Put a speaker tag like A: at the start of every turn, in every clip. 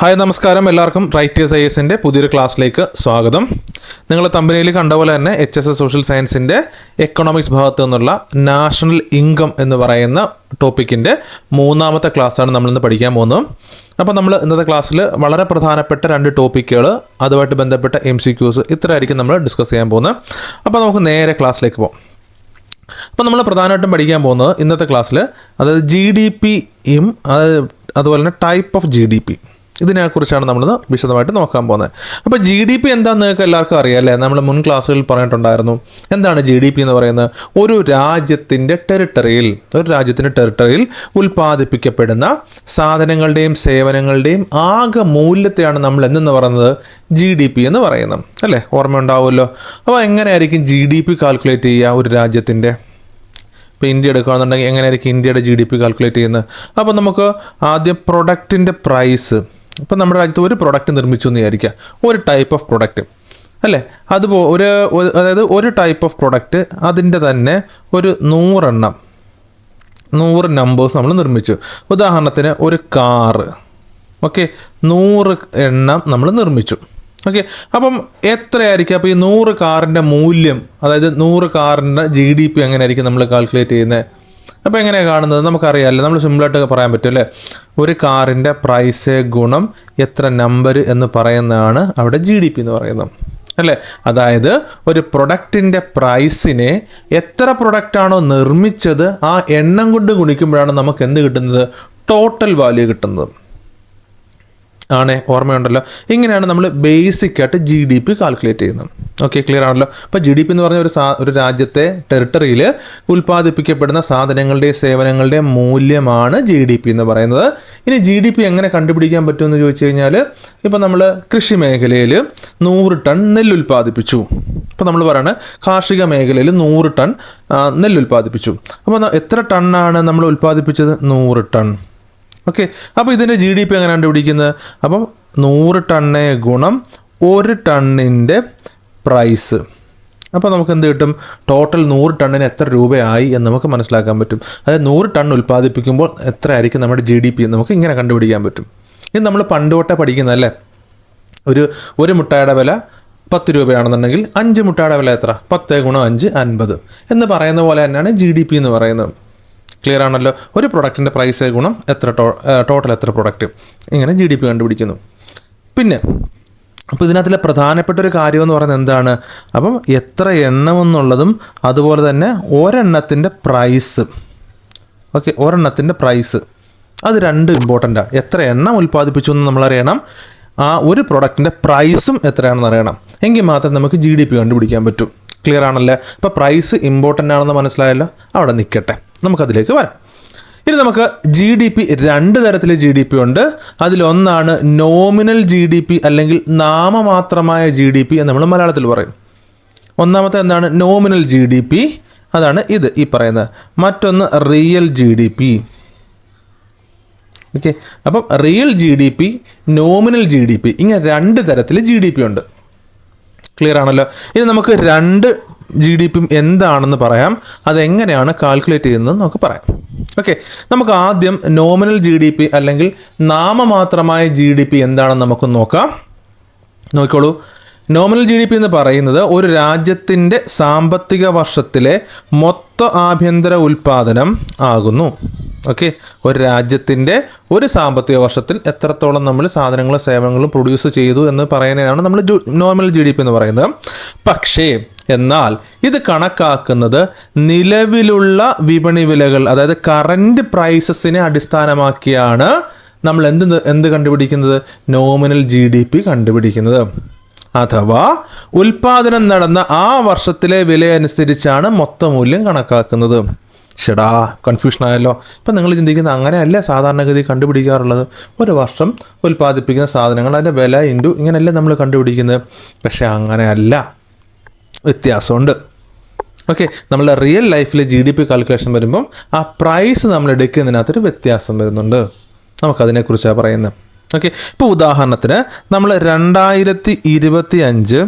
A: Hi നമസ്കാരം. എല്ലാവർക്കും writers I എസിന്റെ പുതിയൊരു ക്ലാസ്സിലേക്ക് സ്വാഗതം. നിങ്ങൾ തമ്പനിയിൽ കണ്ട പോലെ തന്നെ എച്ച് എസ് എസ് സോഷ്യൽ സയൻസിന്റെ എക്കണോമിക്സ് ഭാഗത്തു നിന്നുള്ള നാഷണൽ ഇൻകം എന്ന് പറയുന്ന ടോപ്പിക്കിന്റെ മൂന്നാമത്തെ ക്ലാസ്സാണ് നമ്മളിന്ന് പഠിക്കാൻ പോകുന്നത്. അപ്പോൾ നമ്മൾ ഇന്നത്തെ ക്ലാസ്സിൽ വളരെ പ്രധാനപ്പെട്ട രണ്ട് ടോപ്പിക്കുകൾ അതുമായിട്ട് ബന്ധപ്പെട്ട എം സി ക്യൂസ് ഇത്രയായിരിക്കും നമ്മൾ ഡിസ്കസ് ചെയ്യാൻ പോകുന്നത്. അപ്പോൾ നമുക്ക് നേരെ ക്ലാസ്സിലേക്ക് പോകാം. അപ്പോൾ നമ്മൾ പ്രധാനമായിട്ടും പഠിക്കാൻ പോകുന്നത് ഇന്നത്തെ ക്ലാസ്സിൽ അതായത് ജി ഡി പിയും അതുപോലെ തന്നെ type of G D P ഇതിനെക്കുറിച്ചാണ് നമ്മൾ വിശദമായിട്ട് നോക്കാൻ പോകുന്നത്. അപ്പോൾ ജി ഡി പി എന്താണെന്ന് നിങ്ങൾക്ക് എല്ലാവർക്കും അറിയാം അല്ലേ? നമ്മൾ മുൻ ക്ലാസ്സുകളിൽ പറഞ്ഞിട്ടുണ്ടായിരുന്നു. എന്താണ് ജി ഡി പി എന്ന് പറയുന്നത്? ഒരു രാജ്യത്തിന്റെ ടെറിട്ടറിയിൽ ഒരു രാജ്യത്തിന്റെ ടെറിട്ടറിയിൽ ഉൽപ്പാദിപ്പിക്കപ്പെടുന്ന സാധനങ്ങളുടെയും സേവനങ്ങളുടെയും ആകെ മൂല്യത്തെയാണ് നമ്മൾ എന്തെന്ന് പറയുന്നത്? ജി ഡി പി എന്ന് പറയുന്നത്. അല്ലേ? ഓർമ്മ ഉണ്ടാവുമല്ലോ അപ്പോൾ എങ്ങനെയായിരിക്കും ജി ഡി പി കാൽക്കുലേറ്റ് ചെയ്യുക ഒരു രാജ്യത്തിന്റെ ഇപ്പോൾ ഇന്ത്യ എടുക്കുകയാണെന്നുണ്ടെങ്കിൽ എങ്ങനെയായിരിക്കും ഇന്ത്യയുടെ ജി ഡി പി കാൽക്കുലേറ്റ് ചെയ്യുന്നത്? അപ്പോൾ നമുക്ക് ആദ്യം പ്രൊഡക്റ്റിന്റെ പ്രൈസ് ഇപ്പം നമ്മുടെ രാജ്യത്ത് ഒരു പ്രൊഡക്റ്റ് നിർമ്മിച്ചു എന്ന് വിചാരിക്കുക. ഒരു ടൈപ്പ് ഓഫ് പ്രൊഡക്റ്റ് അല്ലേ? അതുപോ ഒരു അതായത് ഒരു ടൈപ്പ് ഓഫ് പ്രൊഡക്റ്റ് അതിന്റെ തന്നെ ഒരു നൂറെണ്ണം. നൂറ് നമ്പേഴ്സ് നമ്മൾ നിർമ്മിച്ചു. ഉദാഹരണത്തിന് ഒരു കാറ് ഓക്കെ നൂറ് എണ്ണം നമ്മൾ നിർമ്മിച്ചു. ഓക്കെ അപ്പം എത്രയായിരിക്കും? അപ്പോൾ ഈ നൂറ് കാറിന്റെ മൂല്യം അതായത് നൂറ് കാറിന്റെ ജി ഡി പി എങ്ങനെയായിരിക്കും നമ്മൾ കാൽക്കുലേറ്റ് ചെയ്യുന്നത്? അപ്പോൾ എങ്ങനെയാണ് കാണുന്നത്? നമുക്കറിയാമല്ലോ നമ്മൾ സിമ്പിളായിട്ട് പറയാൻ പറ്റും അല്ലേ? ഒരു കാറിന്റെ പ്രൈസ് ഗുണം എത്ര നമ്പർ എന്ന് പറയുന്നതാണ് അവിടെ ജി ഡി പി എന്ന് പറയുന്നത്. അല്ലേ? അതായത് ഒരു പ്രൊഡക്റ്റിന്റെ പ്രൈസിനെ എത്ര പ്രൊഡക്റ്റാണോ നിർമ്മിച്ചത് ആ എണ്ണം കൊണ്ട് ഗുണിക്കുമ്പോഴാണ് നമുക്ക് എന്ത് കിട്ടുന്നത്? ടോട്ടൽ വാല്യൂ കിട്ടുന്നത്. ആണേ ഓർമ്മയുണ്ടല്ലോ. ഇങ്ങനെയാണ് നമ്മൾ ബേസിക് ആയിട്ട് ജി ഡി പി കാൽക്കുലേറ്റ് ചെയ്യുന്നത്. ഓക്കെ ക്ലിയർ ആണല്ലോ? അപ്പോൾ ജി ഡി പി എന്ന് പറഞ്ഞ ഒരു സാ ഒരു രാജ്യത്തെ ടെറിട്ടറിയിൽ ഉൽപ്പാദിപ്പിക്കപ്പെടുന്ന സാധനങ്ങളുടെയും സേവനങ്ങളുടെയും മൂല്യമാണ് ജി ഡി പി എന്ന് പറയുന്നത്. ഇനി ജി ഡി പി എങ്ങനെ കണ്ടുപിടിക്കാൻ പറ്റുമെന്ന് ചോദിച്ചു കഴിഞ്ഞാൽ ഇപ്പോൾ നമ്മൾ കൃഷി മേഖലയിൽ നൂറ് ടൺ നെല്ല് ഉൽപ്പാദിപ്പിച്ചു ഇപ്പോൾ നമ്മൾ പറയുന്നത് കാർഷിക മേഖലയിൽ നൂറ് ടൺ നെല്ല് ഉൽപ്പാദിപ്പിച്ചു അപ്പോൾ എത്ര ടണ്ണാണ് നമ്മൾ ഉൽപ്പാദിപ്പിച്ചത്? നൂറ് ടൺ. ഓക്കെ. അപ്പോൾ ഇതിന്റെ ജി ഡി പി എങ്ങനെ കണ്ടുപിടിക്കുന്നത് അപ്പം നൂറ് ടണ്ണേ ഗുണം ഒരു ടണ്ണിന്റെ പ്രൈസ് അപ്പോൾ നമുക്ക് എന്ത് കിട്ടും? ടോട്ടൽ നൂറ് ടണ്ണിന് എത്ര രൂപയായി എന്ന് നമുക്ക് മനസ്സിലാക്കാൻ പറ്റും. അതായത് നൂറ് ടൺ ഉൽപ്പാദിപ്പിക്കുമ്പോൾ എത്രയായിരിക്കും നമ്മുടെ ജി ഡി പി നമുക്ക് ഇങ്ങനെ കണ്ടുപിടിക്കാൻ പറ്റും. ഇത് നമ്മൾ പണ്ട് തൊട്ടേ പഠിക്കുന്നതല്ലേ ഒരു ഒരു മുട്ടയുടെ വില പത്ത് രൂപയാണെന്നുണ്ടെങ്കിൽ അഞ്ച് മുട്ടയുടെ വില എത്ര? പത്ത് ഗുണം അഞ്ച് അൻപത്. എന്ന് പറയുന്ന പോലെ തന്നെയാണ് ജി ഡി പി എന്ന് പറയുന്നത്. ക്ലിയർ ആണല്ലോ? ഒരു പ്രൊഡക്റ്റിന്റെ പ്രൈസ് ഗുണം എത്ര ടോട്ടൽ എത്ര പ്രൊഡക്റ്റ് ഇങ്ങനെ ജി ഡി പി കണ്ടുപിടിക്കുന്നു. പിന്നെ അപ്പോൾ ഇതിനകത്തിലെ പ്രധാനപ്പെട്ട ഒരു കാര്യം എന്ന് പറയുന്നത് എന്താണ്? അപ്പം എത്ര എണ്ണം എന്നുള്ളതും അതുപോലെ തന്നെ ഒരെണ്ണത്തിന്റെ പ്രൈസ് ഓക്കെ ഒരെണ്ണത്തിന്റെ പ്രൈസ് അത് രണ്ട് ഇമ്പോർട്ടന്റാണ് എത്ര എണ്ണം ഉൽപ്പാദിപ്പിച്ചു എന്ന് നമ്മളറിയണം ആ ഒരു പ്രൊഡക്റ്റിന്റെ പ്രൈസും എത്രയാണെന്ന് അറിയണം. എങ്കിൽ മാത്രം നമുക്ക് ജി ഡി പി കണ്ടുപിടിക്കാൻ പറ്റും. ക്ലിയർ ആണല്ലേ? അപ്പോൾ പ്രൈസ് ഇമ്പോർട്ടന്റ് ആണെന്ന് മനസ്സിലായല്ലോ? അവിടെ നിൽക്കട്ടെ. നമുക്കതിലേക്ക് വരാം. ഇനി നമുക്ക് ജി ഡി പി രണ്ട് തരത്തിലെ ജി ഡി പി ഉണ്ട്. അതിലൊന്നാണ് നോമിനൽ ജി ഡി പി അല്ലെങ്കിൽ നാമമാത്രമായ ജി ഡി പി എന്ന് നമ്മൾ മലയാളത്തിൽ പറയും. ഒന്നാമത്തെ എന്താണ്? നോമിനൽ ജി ഡി പി അതാണ് ഇത് ഈ പറയുന്നത്. മറ്റൊന്ന് real G D P okay അപ്പം real G D P nominal G D P ഇങ്ങനെ രണ്ട് തരത്തിൽ ജി ഡി പി ഉണ്ട്. ക്ലിയർ ആണല്ലോ? ഇനി നമുക്ക് രണ്ട് ജി ഡി പിയും എന്താണെന്ന് പറയാം. അതെങ്ങനെയാണ് കാൽക്കുലേറ്റ് ചെയ്യുന്നത് നമുക്ക് പറയാം. ഓക്കെ നമുക്ക് ആദ്യം നോമിനൽ ജി ഡി പി അല്ലെങ്കിൽ നാമമാത്രമായ ജി ഡി പി എന്താണെന്ന് നമുക്ക് നോക്കാം. നോക്കിക്കോളൂ. നോമിനൽ ജി ഡി പി എന്ന് പറയുന്നത് ഒരു രാജ്യത്തിന്റെ സാമ്പത്തിക വർഷത്തിലെ മൊത്ത ആഭ്യന്തര ഉൽപാദനം ആകുന്നു. ഓക്കെ ഒരു രാജ്യത്തിന്റെ ഒരു സാമ്പത്തിക വർഷത്തിൽ എത്രത്തോളം നമ്മൾ സാധനങ്ങളും സേവനങ്ങളും പ്രൊഡ്യൂസ് ചെയ്തു എന്ന് പറയുന്നതാണ് നമ്മൾ നോമിനൽ ജി ഡി പി എന്ന് പറയുന്നത്. പക്ഷേ എന്നാൽ ഇത് കണക്കാക്കുന്നത് നിലവിലുള്ള വിപണി വിലകൾ അതായത് കറന്റ് പ്രൈസസിനെ അടിസ്ഥാനമാക്കിയാണ് നമ്മൾ എന്ത് എന്ത് കണ്ടുപിടിക്കുന്നത്? നോമിനൽ ജി ഡി പി കണ്ടുപിടിക്കുന്നത്. അഥവാ ഉൽപാദനം നടന്ന ആ വർഷത്തിലെ വിലയനുസരിച്ചാണ് മൊത്ത മൂല്യം കണക്കാക്കുന്നത്. ഷെടാ കൺഫ്യൂഷൻ ആയല്ലോ. ഇപ്പം നിങ്ങൾ ചിന്തിക്കുന്നത് അങ്ങനെയല്ല സാധാരണഗതി കണ്ടുപിടിക്കാറുള്ളത്. ഒരു വർഷം ഉൽപ്പാദിപ്പിക്കുന്ന സാധനങ്ങൾ അതിന്റെ വില ഇന്റു ഇങ്ങനെയല്ല നമ്മൾ കണ്ടുപിടിക്കുന്നത്. പക്ഷേ അങ്ങനെയല്ല. വ്യത്യാസമുണ്ട്. ഓക്കെ നമ്മളുടെ റിയൽ ലൈഫിലെ ജി ഡി പി കാൽക്കുലേഷൻ വരുമ്പം ആ പ്രൈസ് നമ്മൾ എടുക്കുന്നതിനകത്തൊരു വ്യത്യാസം വരുന്നുണ്ട്. നമുക്കതിനെക്കുറിച്ചാണ് പറയുന്നത്. ഓക്കെ ഇപ്പോൾ ഉദാഹരണത്തിന് നമ്മൾ രണ്ടായിരത്തി ഇരുപത്തി അഞ്ച്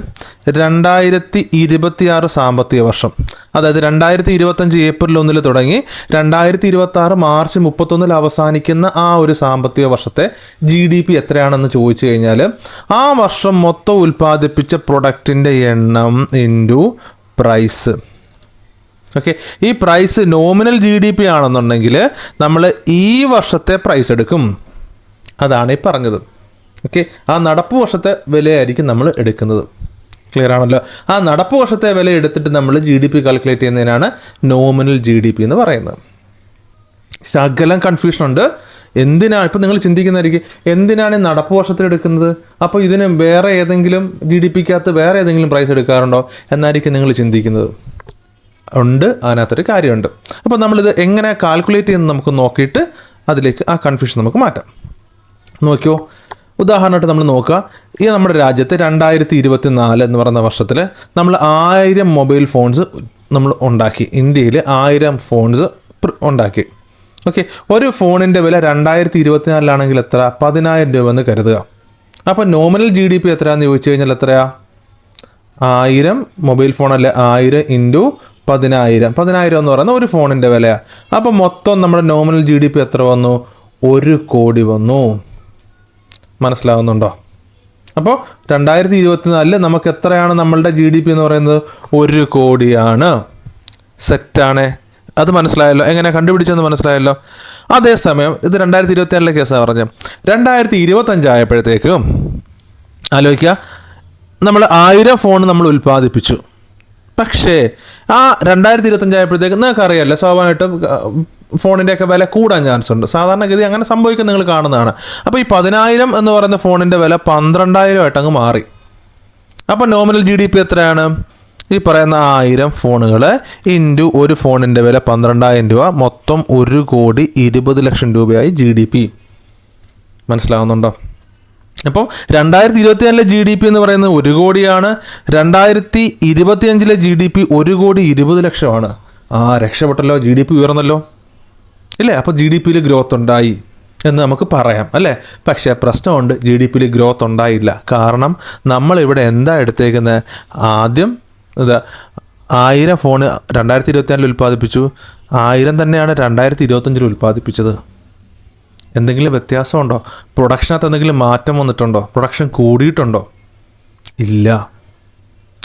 A: രണ്ടായിരത്തി ഇരുപത്തി ആറ് സാമ്പത്തിക വർഷം. അതായത് രണ്ടായിരത്തി ഇരുപത്തഞ്ച് ഏപ്രിൽ ഒന്നിൽ തുടങ്ങി രണ്ടായിരത്തി ഇരുപത്തി ആറ് മാർച്ച് മുപ്പത്തൊന്നിൽ അവസാനിക്കുന്ന ആ ഒരു സാമ്പത്തിക വർഷത്തെ ജി ഡി പി എത്രയാണെന്ന് ചോദിച്ചു കഴിഞ്ഞാൽ ആ വർഷം മൊത്തം ഉൽപ്പാദിപ്പിച്ച പ്രൊഡക്റ്റിന്റെ എണ്ണം ഇന്റു പ്രൈസ് ഓക്കെ ഈ price nominal G D P ആണെന്നുണ്ടെങ്കിൽ നമ്മൾ ഈ വർഷത്തെ പ്രൈസ് എടുക്കും. അതാണ് ഈ പറഞ്ഞത്. ഓക്കെ ആ നടപ്പ് വർഷത്തെ വിലയായിരിക്കും നമ്മൾ എടുക്കുന്നത്. ക്ലിയർ ആണല്ലോ? ആ നടപ്പ് വർഷത്തെ വില എടുത്തിട്ട് നമ്മൾ ജി ഡി പി കാൽക്കുലേറ്റ് ചെയ്യുന്നതിനാണ് നോമിനൽ ജി ഡി പി എന്ന് പറയുന്നത്. ശകലം കൺഫ്യൂഷൻ ഉണ്ട്. എന്തിനാണ് ഇപ്പം നിങ്ങൾ ചിന്തിക്കുന്നതായിരിക്കും. എന്തിനാണ് നടപ്പ് വർഷത്തിൽ എടുക്കുന്നത്? അപ്പോൾ ഇതിന് വേറെ ഏതെങ്കിലും ജി ഡി പിക്കകത്ത് വേറെ ഏതെങ്കിലും പ്രൈസ് എടുക്കാറുണ്ടോ? എന്നായിരിക്കും നിങ്ങൾ ചിന്തിക്കുന്നത്. ഉണ്ട്. അതിനകത്തൊരു കാര്യമുണ്ട്. അപ്പോൾ നമ്മളിത് എങ്ങനെ കാൽക്കുലേറ്റ് ചെയ്യുന്നത് നമുക്ക് നോക്കിയിട്ട് അതിലേക്ക് ആ കൺഫ്യൂഷൻ നമുക്ക് മാറ്റാം. നോക്കിയോ? ഉദാഹരണമായിട്ട് നമ്മൾ നോക്കുക. ഈ നമ്മുടെ രാജ്യത്ത് രണ്ടായിരത്തി ഇരുപത്തി നാല് എന്ന് പറയുന്ന വർഷത്തിൽ നമ്മൾ ആയിരം മൊബൈൽ ഫോൺസ് നമ്മൾ ഉണ്ടാക്കി. ഇന്ത്യയിൽ ആയിരം ഫോൺസ് ഉണ്ടാക്കി. ഓക്കെ? ഒരു ഫോണിന്റെ വില രണ്ടായിരത്തി ഇരുപത്തിനാലിലാണെങ്കിൽ എത്ര പതിനായിരം രൂപ എന്ന് കരുതുക. അപ്പോൾ നോമിനൽ ജി ഡി പി എത്രയാണെന്ന് ചോദിച്ചു കഴിഞ്ഞാൽ എത്രയാ? ആയിരം മൊബൈൽ ഫോണല്ലേ ആയിരം ഇന്റു പതിനായിരം. പതിനായിരം എന്ന് പറയുന്ന ഒരു ഫോണിന്റെ വിലയാണ് അപ്പോൾ മൊത്തം നമ്മുടെ നോമിനൽ ജി ഡി പി എത്ര വന്നു? ഒരു കോടി വന്നു. മനസ്സിലാവുന്നുണ്ടോ? അപ്പോൾ രണ്ടായിരത്തി ഇരുപത്തിനാലിൽ നമുക്ക് എത്രയാണ് നമ്മളുടെ ജി ഡി പി എന്ന് പറയുന്നത്? ഒരു കോടിയാണ്. സെറ്റാണ് അത് മനസ്സിലായല്ലോ? എങ്ങനെ? കണ്ടുപിടിച്ചെന്ന് മനസ്സിലായല്ലോ? അതേസമയം ഇത് രണ്ടായിരത്തി ഇരുപത്തിനാലിലെ കേസാണ് പറഞ്ഞത്. രണ്ടായിരത്തി ഇരുപത്തഞ്ചായപ്പോഴത്തേക്കും ആലോചിക്കുക. നമ്മൾ ആയിരം ഫോൺ നമ്മൾ ഉൽപ്പാദിപ്പിച്ചു. പക്ഷേ ആ രണ്ടായിരത്തി ഇരുപത്തഞ്ചായപ്പോഴത്തേക്ക് നിങ്ങൾക്ക് അറിയാമല്ലോ സ്വാഭാവികമായിട്ടും ഫോണിന്റെയൊക്കെ വില കൂടാൻ ചാൻസ് ഉണ്ട് സാധാരണഗതി അങ്ങനെ സംഭവിക്കുന്ന നിങ്ങൾ കാണുന്നതാണ്. അപ്പോൾ ഈ പതിനായിരം എന്ന് പറയുന്ന ഫോണിന്റെ വില പന്ത്രണ്ടായിരം ആയിട്ട് അങ്ങ് മാറി. അപ്പോൾ നോമിനൽ ജി ഡി പി എത്രയാണ്? ഈ പറയുന്ന ആയിരം ഫോണുകൾ ഇന്റു ഒരു ഫോണിന്റെ വില പന്ത്രണ്ടായിരം രൂപ മൊത്തം ഒരു കോടി ഇരുപത് ലക്ഷം രൂപയായി ജി ഡി പി മനസ്സിലാവുന്നുണ്ടോ? അപ്പോൾ രണ്ടായിരത്തി ഇരുപത്തി നാലിലെ ജി ഡി പി എന്ന് പറയുന്നത് ഒരു കോടിയാണ്. രണ്ടായിരത്തി ഇരുപത്തിയഞ്ചിലെ ജി ഡി പി ഒരു കോടി ഇരുപത് ലക്ഷമാണ്. ആ രക്ഷപ്പെട്ടല്ലോ ജി ഡി പി ഉയർന്നല്ലോ. ഇല്ലേ? അപ്പോൾ ജി ഡി പിയിൽ ഗ്രോത്ത് ഉണ്ടായി എന്ന് നമുക്ക് പറയാം അല്ലേ? പക്ഷേ പ്രശ്നമുണ്ട് ജി ഡി പിയിൽ ഗ്രോത്ത് ഉണ്ടായില്ല. കാരണം നമ്മളിവിടെ എന്താ എടുത്തേക്കുന്നത്? ആദ്യം ഇത് ആയിരം ഫോൺ രണ്ടായിരത്തി ഇരുപത്തിനാലിൽ ഉൽപ്പാദിപ്പിച്ചു. ആയിരം തന്നെയാണ് രണ്ടായിരത്തി ഇരുപത്തഞ്ചിൽ ഉൽപ്പാദിപ്പിച്ചത്. എന്തെങ്കിലും വ്യത്യാസമുണ്ടോ? പ്രൊഡക്ഷനകത്ത് എന്തെങ്കിലും മാറ്റം വന്നിട്ടുണ്ടോ? പ്രൊഡക്ഷൻ കൂടിയിട്ടുണ്ടോ? ഇല്ല.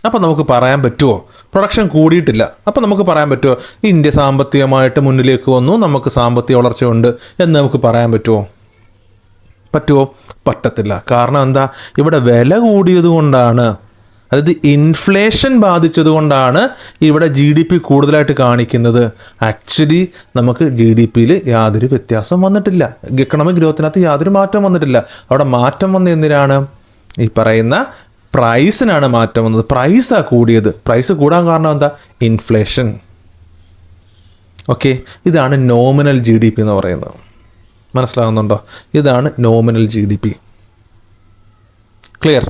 A: അപ്പോൾ നമുക്ക് പറയാൻ പറ്റുമോ പ്രൊഡക്ഷൻ കൂടിയിട്ടില്ല. അപ്പോൾ നമുക്ക് പറയാൻ പറ്റുമോ ഇന്ത്യ സാമ്പത്തികമായിട്ട് മുന്നിലേക്ക് വന്നു നമുക്ക് സാമ്പത്തിക വളർച്ചയുണ്ട് എന്ന് നമുക്ക് പറയാൻ പറ്റുമോ പറ്റുമോ പറ്റത്തില്ല. കാരണം എന്താ? ഇവിടെ വില കൂടിയത് കൊണ്ടാണ് അതായത് ഇൻഫ്ലേഷൻ ബാധിച്ചത് കൊണ്ടാണ് ഇവിടെ ജി ഡി പി കൂടുതലായിട്ട് കാണിക്കുന്നത്. ആക്ച്വലി നമുക്ക് ജി ഡി പിയിൽ യാതൊരു വ്യത്യാസം വന്നിട്ടില്ല. എക്കണോമിക് ഗ്രോത്തിനകത്ത് യാതൊരു മാറ്റം വന്നിട്ടില്ല. അവിടെ മാറ്റം വന്ന എന്തിനാണ്? ഈ പറയുന്ന പ്രൈസിനാണ് മാറ്റം വന്നത്. പ്രൈസാണ് കൂടിയത്. പ്രൈസ് കൂടാൻ കാരണം എന്താ? ഇൻഫ്ലേഷൻ ഓക്കെ ഇതാണ് നോമിനൽ ജി ഡി പി എന്ന് പറയുന്നത്. മനസ്സിലാകുന്നുണ്ടോ ഇതാണ് nominal G D P clear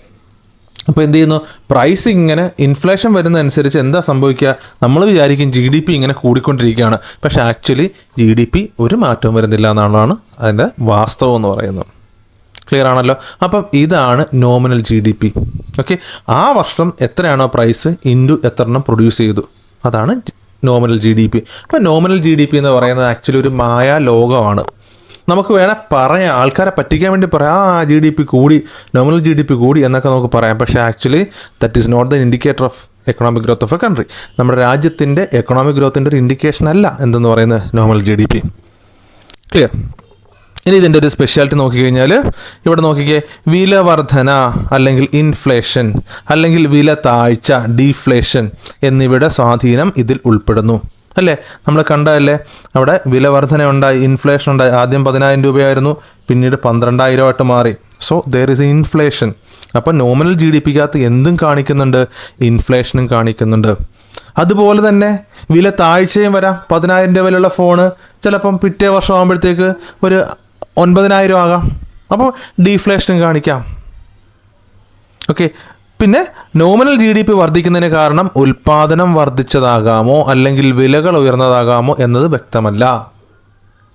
A: അപ്പോൾ എന്ത് ചെയ്യുന്നു? പ്രൈസ് ഇങ്ങനെ ഇൻഫ്ലേഷൻ വരുന്നതനുസരിച്ച് എന്താ സംഭവിക്കുക? നമ്മൾ വിചാരിക്കും ജി ഡി പി ഇങ്ങനെ കൂടിക്കൊണ്ടിരിക്കുകയാണ്. പക്ഷേ ആക്ച്വലി ജി ഡി പി ഒരു മാറ്റവും വരുന്നില്ല എന്നുള്ളതാണ് അതിന്റെ വാസ്തവം എന്ന് പറയുന്നത്. ക്ലിയർ ആണല്ലോ? അപ്പം ഇതാണ് nominal G D P okay ആ വർഷം എത്രയാണോ പ്രൈസ് ഇൻഡു എത്ര എണ്ണം പ്രൊഡ്യൂസ് ചെയ്തു? അതാണ് നോമിനൽ ജി ഡി പി അപ്പം നോമിനൽ ജി ഡി പി എന്ന് പറയുന്നത് ആക്ച്വലി ഒരു മായ ലോകമാണ് നമുക്ക് വേണേൽ പറയാം. ആൾക്കാരെ പറ്റിക്കാൻ വേണ്ടി പറയാം. ആ ജി ഡി പി കൂടി നോമിനൽ ജി ഡി പി കൂടി എന്നൊക്കെ നമുക്ക് പറയാം. പക്ഷേ actually that is not the indicator of economic growth of a country നമ്മുടെ രാജ്യത്തിന്റെ എക്കണോമിക് ഗ്രോത്തിന്റെ ഒരു ഇൻഡിക്കേഷൻ അല്ല എന്തെന്ന് പറയുന്നത് nominal G D P clear ഇനി ഇതിന്റെ ഒരു സ്പെഷ്യാലിറ്റി നോക്കിക്കഴിഞ്ഞാൽ ഇവിടെ നോക്കിക്കേ വിലവർധന അല്ലെങ്കിൽ ഇൻഫ്ലേഷൻ അല്ലെങ്കിൽ വില താഴ്ച ഡീഫ്ലേഷൻ എന്നിവയുടെ സ്വാധീനം ഇതിൽ ഉൾപ്പെടുന്നു. അല്ലേ? നമ്മൾ കണ്ടതല്ലേ? അവിടെ വില വർധന ഉണ്ടായി ഇൻഫ്ലേഷൻ ഉണ്ടായി ആദ്യം പതിനായിരം രൂപയായിരുന്നു പിന്നീട് പന്ത്രണ്ടായിരമായിട്ട് മാറി. സോ ദർ ഇസ് ഇൻഫ്ലേഷൻ അപ്പം നോമിനൽ ജി ഡി പിക്കകത്ത് എന്തും കാണിക്കുന്നുണ്ട്? ഇൻഫ്ലേഷനും കാണിക്കുന്നുണ്ട്. അതുപോലെ തന്നെ വില താഴ്ചയും വരാം. പതിനായിരം രൂപ വിലയുള്ള ഫോണ് ചിലപ്പം പിറ്റേ വർഷം ആകുമ്പോഴത്തേക്ക് ഒരു ഒൻപതിനായിരം ആകാം. അപ്പോൾ ഡീഫ്ലേഷനും കാണിക്കാം. ഓക്കെ പിന്നെ നോമിനൽ ജി ഡി പി വർദ്ധിക്കുന്നതിന് കാരണം ഉൽപാദനം വർദ്ധിച്ചതാകാമോ അല്ലെങ്കിൽ വിലകൾ ഉയർന്നതാകാമോ എന്നത് വ്യക്തമല്ല.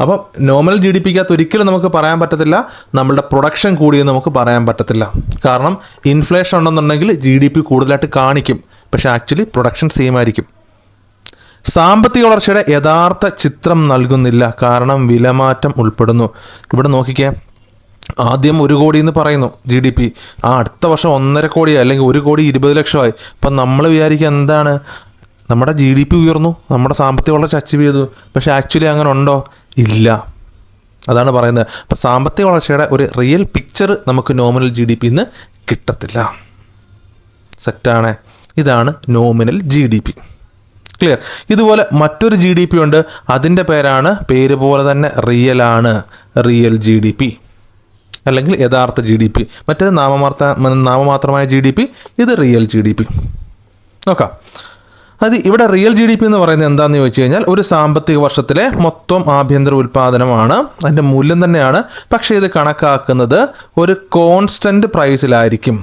A: അപ്പം നോമിനൽ ജി ഡി പിക്കകത്ത് ഒരിക്കലും നമുക്ക് പറയാൻ പറ്റത്തില്ല നമ്മളുടെ പ്രൊഡക്ഷൻ കൂടിയെന്ന് നമുക്ക് പറയാൻ പറ്റത്തില്ല. കാരണം ഇൻഫ്ലേഷൻ ഉണ്ടെന്നുണ്ടെങ്കിൽ ജി ഡി പി കൂടുതലായിട്ട് കാണിക്കും പക്ഷെ ആക്ച്വലി പ്രൊഡക്ഷൻ സെയിം ആയിരിക്കും. സാമ്പത്തിക വളർച്ചയുടെ യഥാർത്ഥ ചിത്രം നൽകുന്നില്ല കാരണം വിലമാറ്റം ഉൾപ്പെടുന്നു. ഇവിടെ നോക്കിക്കേ ആദ്യം ഒരു കോടി എന്ന് പറയുന്നു ജി ഡി പി. ആ അടുത്ത വർഷം ഒന്നര കോടി അല്ലെങ്കിൽ ഒരു കോടി ഇരുപത് ലക്ഷമായി. അപ്പം നമ്മൾ വിചാരിക്കുക എന്താണ്? നമ്മുടെ ജി ഡി പി ഉയർന്നു നമ്മുടെ സാമ്പത്തിക വളർച്ച അച്ചീവ് ചെയ്തു. പക്ഷേ ആക്ച്വലി അങ്ങനെ ഉണ്ടോ? ഇല്ല. അതാണ് പറയുന്നത്. അപ്പം സാമ്പത്തിക വളർച്ചയുടെ ഒരു റിയൽ പിക്ചർ നമുക്ക് നോമിനൽ ജി ഡി പിന്ന് കിട്ടത്തില്ല. സെറ്റാണ്. ഇതാണ് nominal G D P. Clear. ഇതുപോലെ മറ്റൊരു ജി ഡി പി ഉണ്ട്. അതിന്റെ പേരാണ് പേര് പോലെ തന്നെ റിയലാണ്. Real G D P. അല്ലെങ്കിൽ യഥാർത്ഥ ജി ഡി പി മറ്റേത് നാമമാത്ര നാമമാത്രമായ ജി ഡി പി ഇത് റിയൽ ജി ഡി പി നോക്കാം. അത് ഇവിടെ റിയൽ ജി ഡി പി എന്ന് പറയുന്നത് എന്താണെന്ന് ചോദിച്ചു കഴിഞ്ഞാൽ ഒരു സാമ്പത്തിക വർഷത്തിലെ മൊത്തം ആഭ്യന്തര ഉൽപ്പാദനമാണ് അതിന്റെ മൂല്യം തന്നെയാണ്. പക്ഷേ ഇത് കണക്കാക്കുന്നത് ഒരു കോൺസ്റ്റന്റ് പ്രൈസിലായിരിക്കും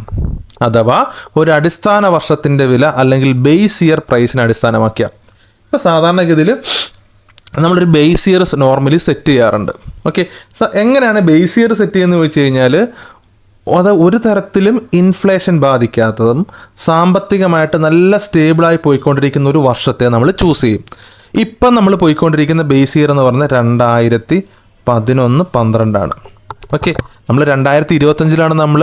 A: അഥവാ ഒരു അടിസ്ഥാന വർഷത്തിന്റെ വില അല്ലെങ്കിൽ ബേസ് ഇയർ പ്രൈസിനെ അടിസ്ഥാനമാക്കിയ. ഇപ്പോൾ സാധാരണഗതിയിൽ നമ്മളൊരു ബേസ് ഇയർ നോർമലി സെറ്റ് ചെയ്യാറുണ്ട്. ഓക്കെ സോ എങ്ങനെയാണ് ബേസ് ഇയർ സെറ്റ് ചെയ്യുന്നത് ചോദിച്ചു കഴിഞ്ഞാൽ അത് ഒരു തരത്തിലും ഇൻഫ്ലേഷൻ ബാധിക്കാത്തതും സാമ്പത്തികമായിട്ട് നല്ല സ്റ്റേബിളായി പോയിക്കൊണ്ടിരിക്കുന്ന ഒരു വർഷത്തെ നമ്മൾ ചൂസ് ചെയ്യും. ഇപ്പം നമ്മൾ പോയിക്കൊണ്ടിരിക്കുന്ന ബേസ് ഇയർ എന്ന് പറഞ്ഞാൽ രണ്ടായിരത്തി പതിനൊന്ന് പന്ത്രണ്ടാണ്. ഓക്കെ നമ്മൾ രണ്ടായിരത്തി ഇരുപത്തഞ്ചിലാണ് നമ്മൾ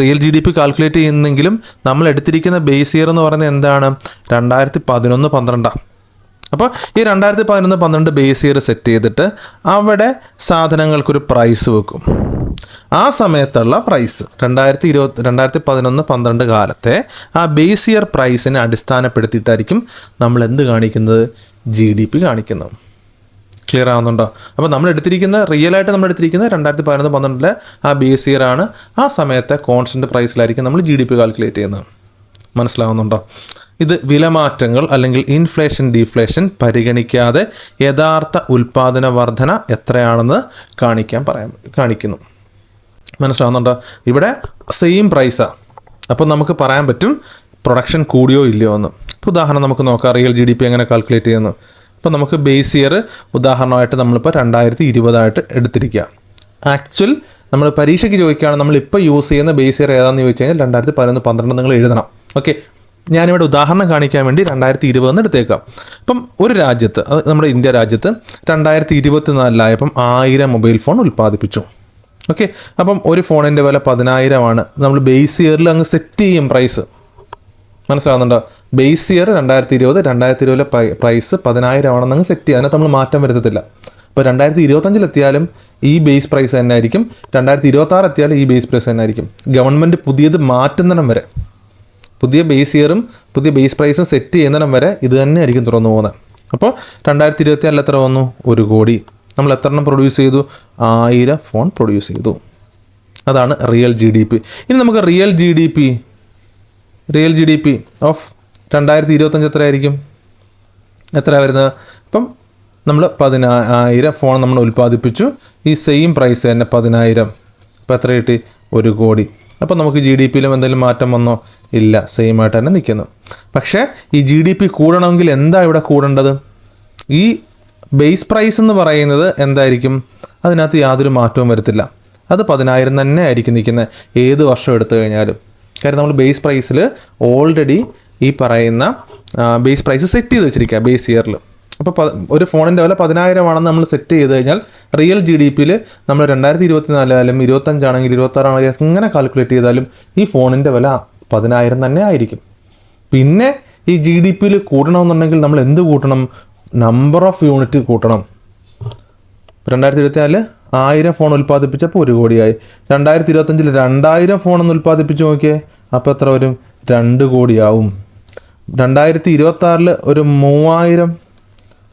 A: real G D P calculate ചെയ്യുന്നെങ്കിലും നമ്മൾ എടുത്തിരിക്കുന്ന ബേസ് ഇയർ എന്ന് പറയുന്നത് എന്താണ്? രണ്ടായിരത്തി പതിനൊന്ന് പന്ത്രണ്ടാണ് അപ്പോൾ ഈ രണ്ടായിരത്തി പതിനൊന്ന് പന്ത്രണ്ട് ബേസ് ഇയർ സെറ്റ് ചെയ്തിട്ട് അവിടെ സാധനങ്ങൾക്കൊരു പ്രൈസ് വെക്കും. ആ സമയത്തുള്ള പ്രൈസ് രണ്ടായിരത്തി ഇരുപത്തി രണ്ടായിരത്തി പതിനൊന്ന് പന്ത്രണ്ട് കാലത്തെ ആ ബേസ് ഇയർ പ്രൈസിനെ അടിസ്ഥാനപ്പെടുത്തിയിട്ടായിരിക്കും നമ്മൾ എന്ത് കാണിക്കുന്നത്? ജി ഡി പി കാണിക്കുന്നത്. ക്ലിയർ ആവുന്നുണ്ടോ? അപ്പോൾ നമ്മൾ എടുത്തിരിക്കുന്ന റിയൽ ആയിട്ട് നമ്മൾ എടുത്തിരിക്കുന്ന രണ്ടായിരത്തി പതിനൊന്ന് പന്ത്രണ്ടിലെ ആ ബേസ് ഇയർ ആണ് ആ സമയത്തെ കോൺസ്റ്റന്റ് പ്രൈസിലായിരിക്കും നമ്മൾ ജി ഡി പി കാൽക്കുലേറ്റ് ചെയ്യുന്നത്. മനസ്സിലാവുന്നുണ്ടോ? ഇത് വിലമാറ്റങ്ങൾ അല്ലെങ്കിൽ ഇൻഫ്ലേഷൻ ഡീഫ്ലേഷൻ പരിഗണിക്കാതെ യഥാർത്ഥ ഉൽപാദന വർധന എത്രയാണെന്ന് കാണിക്കാൻ പറയാൻ കാണിക്കുന്നു. മനസ്സിലാവുന്നുണ്ടോ? ഇവിടെ സെയിം പ്രൈസാണ് അപ്പോൾ നമുക്ക് പറയാൻ പറ്റും പ്രൊഡക്ഷൻ കൂടിയോ ഇല്ലയോ എന്ന്. ഇപ്പോൾ ഉദാഹരണം നമുക്ക് നോക്കാം. റിയൽ ജി ഡി പി എങ്ങനെ കാൽക്കുലേറ്റ് ചെയ്യുന്നു? അപ്പോൾ നമുക്ക് ബേസ് ഇയർ ഉദാഹരണമായിട്ട് നമ്മളിപ്പോൾ രണ്ടായിരത്തി ഇരുപതായിട്ട് എടുത്തിരിക്കുക ആക്ച്വൽ നമ്മൾ പരീക്ഷയ്ക്ക് ചോദിക്കുകയാണ് നമ്മൾ ഇപ്പോൾ യൂസ് ചെയ്യുന്ന ബേസ് ഇയർ ഏതാണെന്ന് ചോദിച്ചു കഴിഞ്ഞാൽ രണ്ടായിരത്തി പതിനൊന്ന് പന്ത്രണ്ട് നിങ്ങൾ എഴുതണം. ഓക്കെ ഞാനിവിടെ ഉദാഹരണം കാണിക്കാൻ വേണ്ടി രണ്ടായിരത്തി ഇരുപതെന്ന് എടുത്തേക്കാം. അപ്പം ഒരു രാജ്യത്ത് അത് നമ്മുടെ ഇന്ത്യ രാജ്യത്ത് രണ്ടായിരത്തി ഇരുപത്തി നാലിലായപ്പം ആയിരം മൊബൈൽ ഫോൺ ഉൽപ്പാദിപ്പിച്ചു. ഓക്കെ? അപ്പം ഒരു ഫോണിന്റെ വില പതിനായിരമാണ്. നമ്മൾ ബേസ് ഇയറിൽ അങ്ങ് സെറ്റ് ചെയ്യും പ്രൈസ്. മനസ്സിലാകുന്നുണ്ടോ ബേസ് ഇയർ രണ്ടായിരത്തി ഇരുപത് രണ്ടായിരത്തി ഇരുപതിലെ പ്രൈസ് പതിനായിരം ആണെന്ന് അങ്ങ് സെറ്റ് ചെയ്യുക അതിനകത്ത് നമ്മൾ മാറ്റം വരുത്തത്തില്ല. അപ്പോൾ രണ്ടായിരത്തി ഇരുപത്തഞ്ചിലെത്തിയാലും ഈ ബേസ് പ്രൈസ് തന്നെ ആയിരിക്കും രണ്ടായിരത്തി ഇരുപത്തി എത്തിയാലും ഈ ബേസ് പ്രൈസ് തന്നെ ആയിരിക്കും ഗവൺമെന്റ് പുതിയത് മാറ്റുന്നിടം വരെ. പുതിയ ബേസ് ഇയറും പുതിയ ബേസ് പ്രൈസും സെറ്റ് ചെയ്യുന്നിടം വരെ ഇത് തന്നെ ആയിരിക്കും തുറന്നു പോകുന്നത്. അപ്പോൾ രണ്ടായിരത്തി ഇരുപത്തി നാലിൽ എത്ര വന്നു? ഒരു കോടി. നമ്മൾ എത്ര എണ്ണം പ്രൊഡ്യൂസ് ചെയ്തു? ആയിരം ഫോൺ പ്രൊഡ്യൂസ് ചെയ്തു. അതാണ് റിയൽ ജി ഡി പി ഇനി നമുക്ക് real G D P real G D P of രണ്ടായിരത്തി ഇരുപത്തഞ്ച് എത്രയായിരിക്കും? എത്ര വരുന്നത്? ഇപ്പം നമ്മൾ പതിനായിരം ഫോൺ നമ്മൾ ഉൽപ്പാദിപ്പിച്ചു. ഈ സെയിം പ്രൈസ് തന്നെ പതിനായിരം. ഇപ്പം എത്ര കിട്ടി? ഒരു കോടി. അപ്പോൾ നമുക്ക് ജി ഡി പിയിലും എന്തെങ്കിലും മാറ്റം വന്നോ? ഇല്ല സെയിം ആയിട്ട് തന്നെ നിൽക്കുന്നു പക്ഷേ ഈ ജി ഡി പി കൂടണമെങ്കിൽ എന്താ ഇവിടെ കൂടേണ്ടത്? ഈ ബേസ് പ്രൈസ് എന്ന് പറയുന്നത് എന്തായിരിക്കും? അതിനകത്ത് യാതൊരു മാറ്റവും വരത്തില്ല. അത് പതിനായിരം തന്നെ ആയിരിക്കും നിൽക്കുന്നത് ഏത് വർഷം എടുത്തു കഴിഞ്ഞാലും. കാര്യം നമ്മൾ ബേസ് പ്രൈസിൽ ഓൾറെഡി ഈ പറയുന്ന ബേസ് പ്രൈസ് സെറ്റ് ചെയ്ത് വെച്ചിരിക്കുക ബേസ് ഇയറിൽ അപ്പോൾ പ ഒരു ഫോണിന്റെ വില പതിനായിരമാണെന്ന് നമ്മൾ സെറ്റ് ചെയ്ത് കഴിഞ്ഞാൽ റിയൽ ജി ഡി പിയിൽ നമ്മൾ രണ്ടായിരത്തി ഇരുപത്തി നാലായാലും ഇരുപത്തഞ്ചാണെങ്കിൽ ഇരുപത്താറാണെങ്കിലും എങ്ങനെ കാൽക്കുലേറ്റ് ചെയ്താലും ഈ ഫോണിന്റെ വില പതിനായിരം തന്നെ ആയിരിക്കും. പിന്നെ ഈ ജി ഡി പിയിൽ കൂട്ടണമെന്നുണ്ടെങ്കിൽ നമ്മൾ എന്ത് കൂട്ടണം? നമ്പർ ഓഫ് യൂണിറ്റ് കൂട്ടണം. രണ്ടായിരത്തി ഇരുപത്തിനാലിൽ ആയിരം ഫോൺ ഉൽപ്പാദിപ്പിച്ചപ്പോൾ ഒരു കോടിയായി. രണ്ടായിരത്തി ഇരുപത്തഞ്ചിൽ രണ്ടായിരം ഫോണൊന്ന് ഉൽപ്പാദിപ്പിച്ച് നോക്കിയേ അപ്പോൾ എത്ര വരും? രണ്ട് കോടിയാവും. രണ്ടായിരത്തി ഇരുപത്തി ആറിൽ ഒരു മൂവായിരം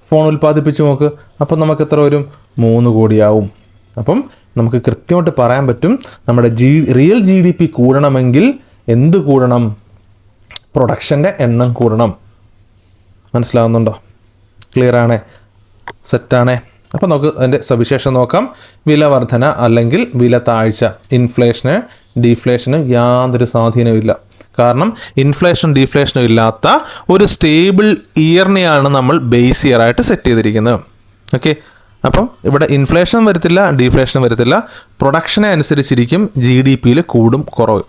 A: ഫോൺ ഉൽപ്പാദിപ്പിച്ച് നോക്ക്. അപ്പം നമുക്ക് എത്ര വരും? മൂന്ന് കോടിയാവും. അപ്പം നമുക്ക് കൃത്യമായിട്ട് പറയാൻ പറ്റും നമ്മുടെ G real G D P കൂടണമെങ്കിൽ എന്ത് കൂടണം? പ്രൊഡക്ഷന്റെ എണ്ണം കൂടണം. മനസ്സിലാവുന്നുണ്ടോ? ക്ലിയർ ആണേ? സെറ്റാണേ അപ്പോൾ നമുക്ക് അതിന്റെ സവിശേഷം നോക്കാം. വില വർധന അല്ലെങ്കിൽ വില താഴ്ച ഇൻഫ്ലേഷന് ഡീഫ്ലേഷന് യാതൊരു സ്വാധീനമില്ല കാരണം ഇൻഫ്ലേഷൻ ഡീഫ്ലേഷനും ഇല്ലാത്ത ഒരു സ്റ്റേബിൾ ഇയറിനെയാണ് നമ്മൾ ബേസ് ഇയർ ആയിട്ട് സെറ്റ് ചെയ്തിരിക്കുന്നത്. ഓക്കെ അപ്പം ഇവിടെ ഇൻഫ്ലേഷൻ വരത്തില്ല ഡീഫ്ലേഷൻ വരത്തില്ല. പ്രൊഡക്ഷനെ അനുസരിച്ചിരിക്കും ജി ഡി പിയിൽ കൂടും കുറവും.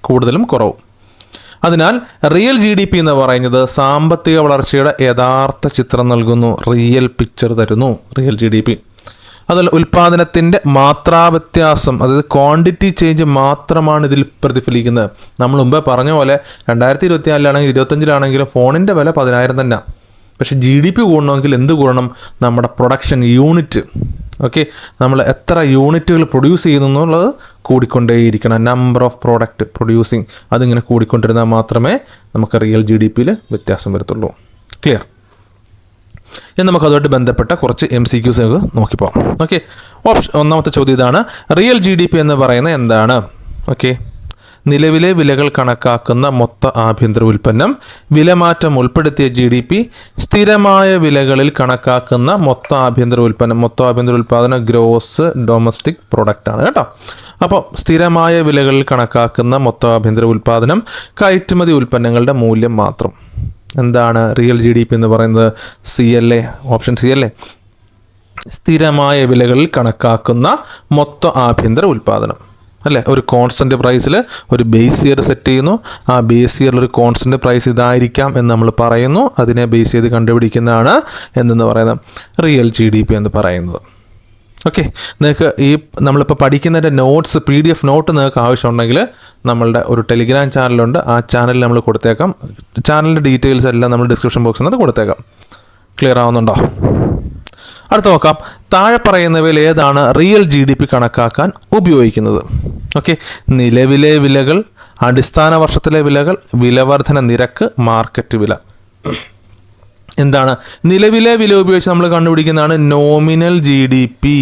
A: കൂടുതലും കുറവും. അതിനാൽ റിയൽ ജി ഡി പി എന്ന് പറയുന്നത് സാമ്പത്തിക വളർച്ചയുടെ യഥാർത്ഥ ചിത്രം നൽകുന്നു. റിയൽ പിക്ചർ തരുന്നു. റിയൽ ജി ഡി പി അതുപോലെ ഉൽപ്പാദനത്തിന്റെ മാത്രാ വ്യത്യാസം അതായത് ക്വാണ്ടിറ്റി ചേഞ്ച് മാത്രമാണ് ഇതിൽ പ്രതിഫലിക്കുന്നത്. നമ്മൾ മുമ്പേ പറഞ്ഞ പോലെ രണ്ടായിരത്തി ഇരുപത്തിനാലിലാണെങ്കിലും ഇരുപത്തഞ്ചിലാണെങ്കിലും ഫോണിന്റെ വില പതിനായിരം തന്നെ. പക്ഷേ ജി ഡി പി കൂടണമെങ്കിൽ എന്ത് കൂടണം? നമ്മുടെ പ്രൊഡക്ഷൻ യൂണിറ്റ് ഓക്കെ നമ്മൾ എത്ര യൂണിറ്റുകൾ പ്രൊഡ്യൂസ് ചെയ്യുന്നു എന്നുള്ളത് കൂടിക്കൊണ്ടേയിരിക്കണം. നമ്പർ ഓഫ് പ്രോഡക്റ്റ് പ്രൊഡ്യൂസിങ് അതിങ്ങനെ കൂടിക്കൊണ്ടിരുന്നാൽ മാത്രമേ നമുക്ക് റിയൽ ജി ഡി പിയിൽ വ്യത്യാസം വരത്തുള്ളൂ. ക്ലിയർ ഇനി നമുക്ക് അതുമായിട്ട് ബന്ധപ്പെട്ട കുറച്ച് എം സി ക്യൂസ് നമുക്ക് നോക്കിപ്പോകാം ഓക്കെ ഓപ്ഷൻ ഒന്നാമത്തെ ചോദ്യം ഇതാണ്. റിയൽ ജി ഡി പി എന്ന് പറയുന്നത് എന്താണ്? ഓക്കെ നിലവിലെ വിലകൾ കണക്കാക്കുന്ന മൊത്ത ആഭ്യന്തര ഉൽപ്പന്നം വിലമാറ്റം ഉൾപ്പെടുത്തിയ ജി ഡി പി സ്ഥിരമായ വിലകളിൽ കണക്കാക്കുന്ന മൊത്ത ആഭ്യന്തര ഉൽപ്പന്നം മൊത്ത ആഭ്യന്തര ഉൽപ്പാദനം ഗ്രോസ് ഡൊമസ്റ്റിക് പ്രൊഡക്റ്റ് ആണ് കേട്ടോ. അപ്പോൾ സ്ഥിരമായ വിലകളിൽ കണക്കാക്കുന്ന മൊത്ത ആഭ്യന്തര ഉൽപ്പാദനം കയറ്റുമതി ഉൽപ്പന്നങ്ങളുടെ മൂല്യം മാത്രം. എന്താണ് റിയൽ ജി ഡി പി എന്ന് പറയുന്നത്? C L A option C A സ്ഥിരമായ വിലകളിൽ കണക്കാക്കുന്ന മൊത്ത ആഭ്യന്തര ഉൽപ്പാദനം അല്ലേ? ഒരു കോൺസ്റ്റന്റ് പ്രൈസിൽ ഒരു ബേസ് ഇയർ സെറ്റ് ചെയ്യുന്നു. ആ ബേസ് ഇയറിൽ ഒരു കോൺസ്റ്റന്റ് പ്രൈസ് ഇതായിരിക്കാം എന്ന് നമ്മൾ പറയുന്നു. അതിനെ ബേസ് ചെയ്ത് കണ്ടുപിടിക്കുന്നതാണ് എന്തെന്ന് പറയുന്നത്? റിയൽ ജി ഡി പി എന്ന് പറയുന്നത്. ഓക്കെ നിങ്ങൾക്ക് ഈ നമ്മളിപ്പോൾ പഠിക്കുന്നതിന്റെ notes P D F note നിങ്ങൾക്ക് ആവശ്യമുണ്ടെങ്കിൽ നമ്മളുടെ ഒരു ടെലിഗ്രാം ചാനലുണ്ട് ആ ചാനലിൽ നമ്മൾ കൊടുത്തേക്കാം. ചാനലിന്റെ ഡീറ്റെയിൽസ് എല്ലാം നമ്മൾ ഡിസ്ക്രിപ്ഷൻ ബോക്സിൽ ബോക്സിനകത്ത് കൊടുത്തേക്കാം. ക്ലിയർ ആവുന്നുണ്ടോ? അടുത്ത നോക്കാം. താഴെ പറയുന്നവയിൽ ഏതാണ് റിയൽ ജി ഡി പി കണക്കാക്കാൻ ഉപയോഗിക്കുന്നത്? ഓക്കെ നിലവിലെ വിലകൾ അടിസ്ഥാന വർഷത്തിലെ വിലകൾ വിലവർധന നിരക്ക് മാർക്കറ്റ് വില. എന്താണ്? നിലവിലെ വില ഉപയോഗിച്ച് നമ്മൾ കണ്ടുപിടിക്കുന്നതാണ് നോമിനൽ ജി ഡി പി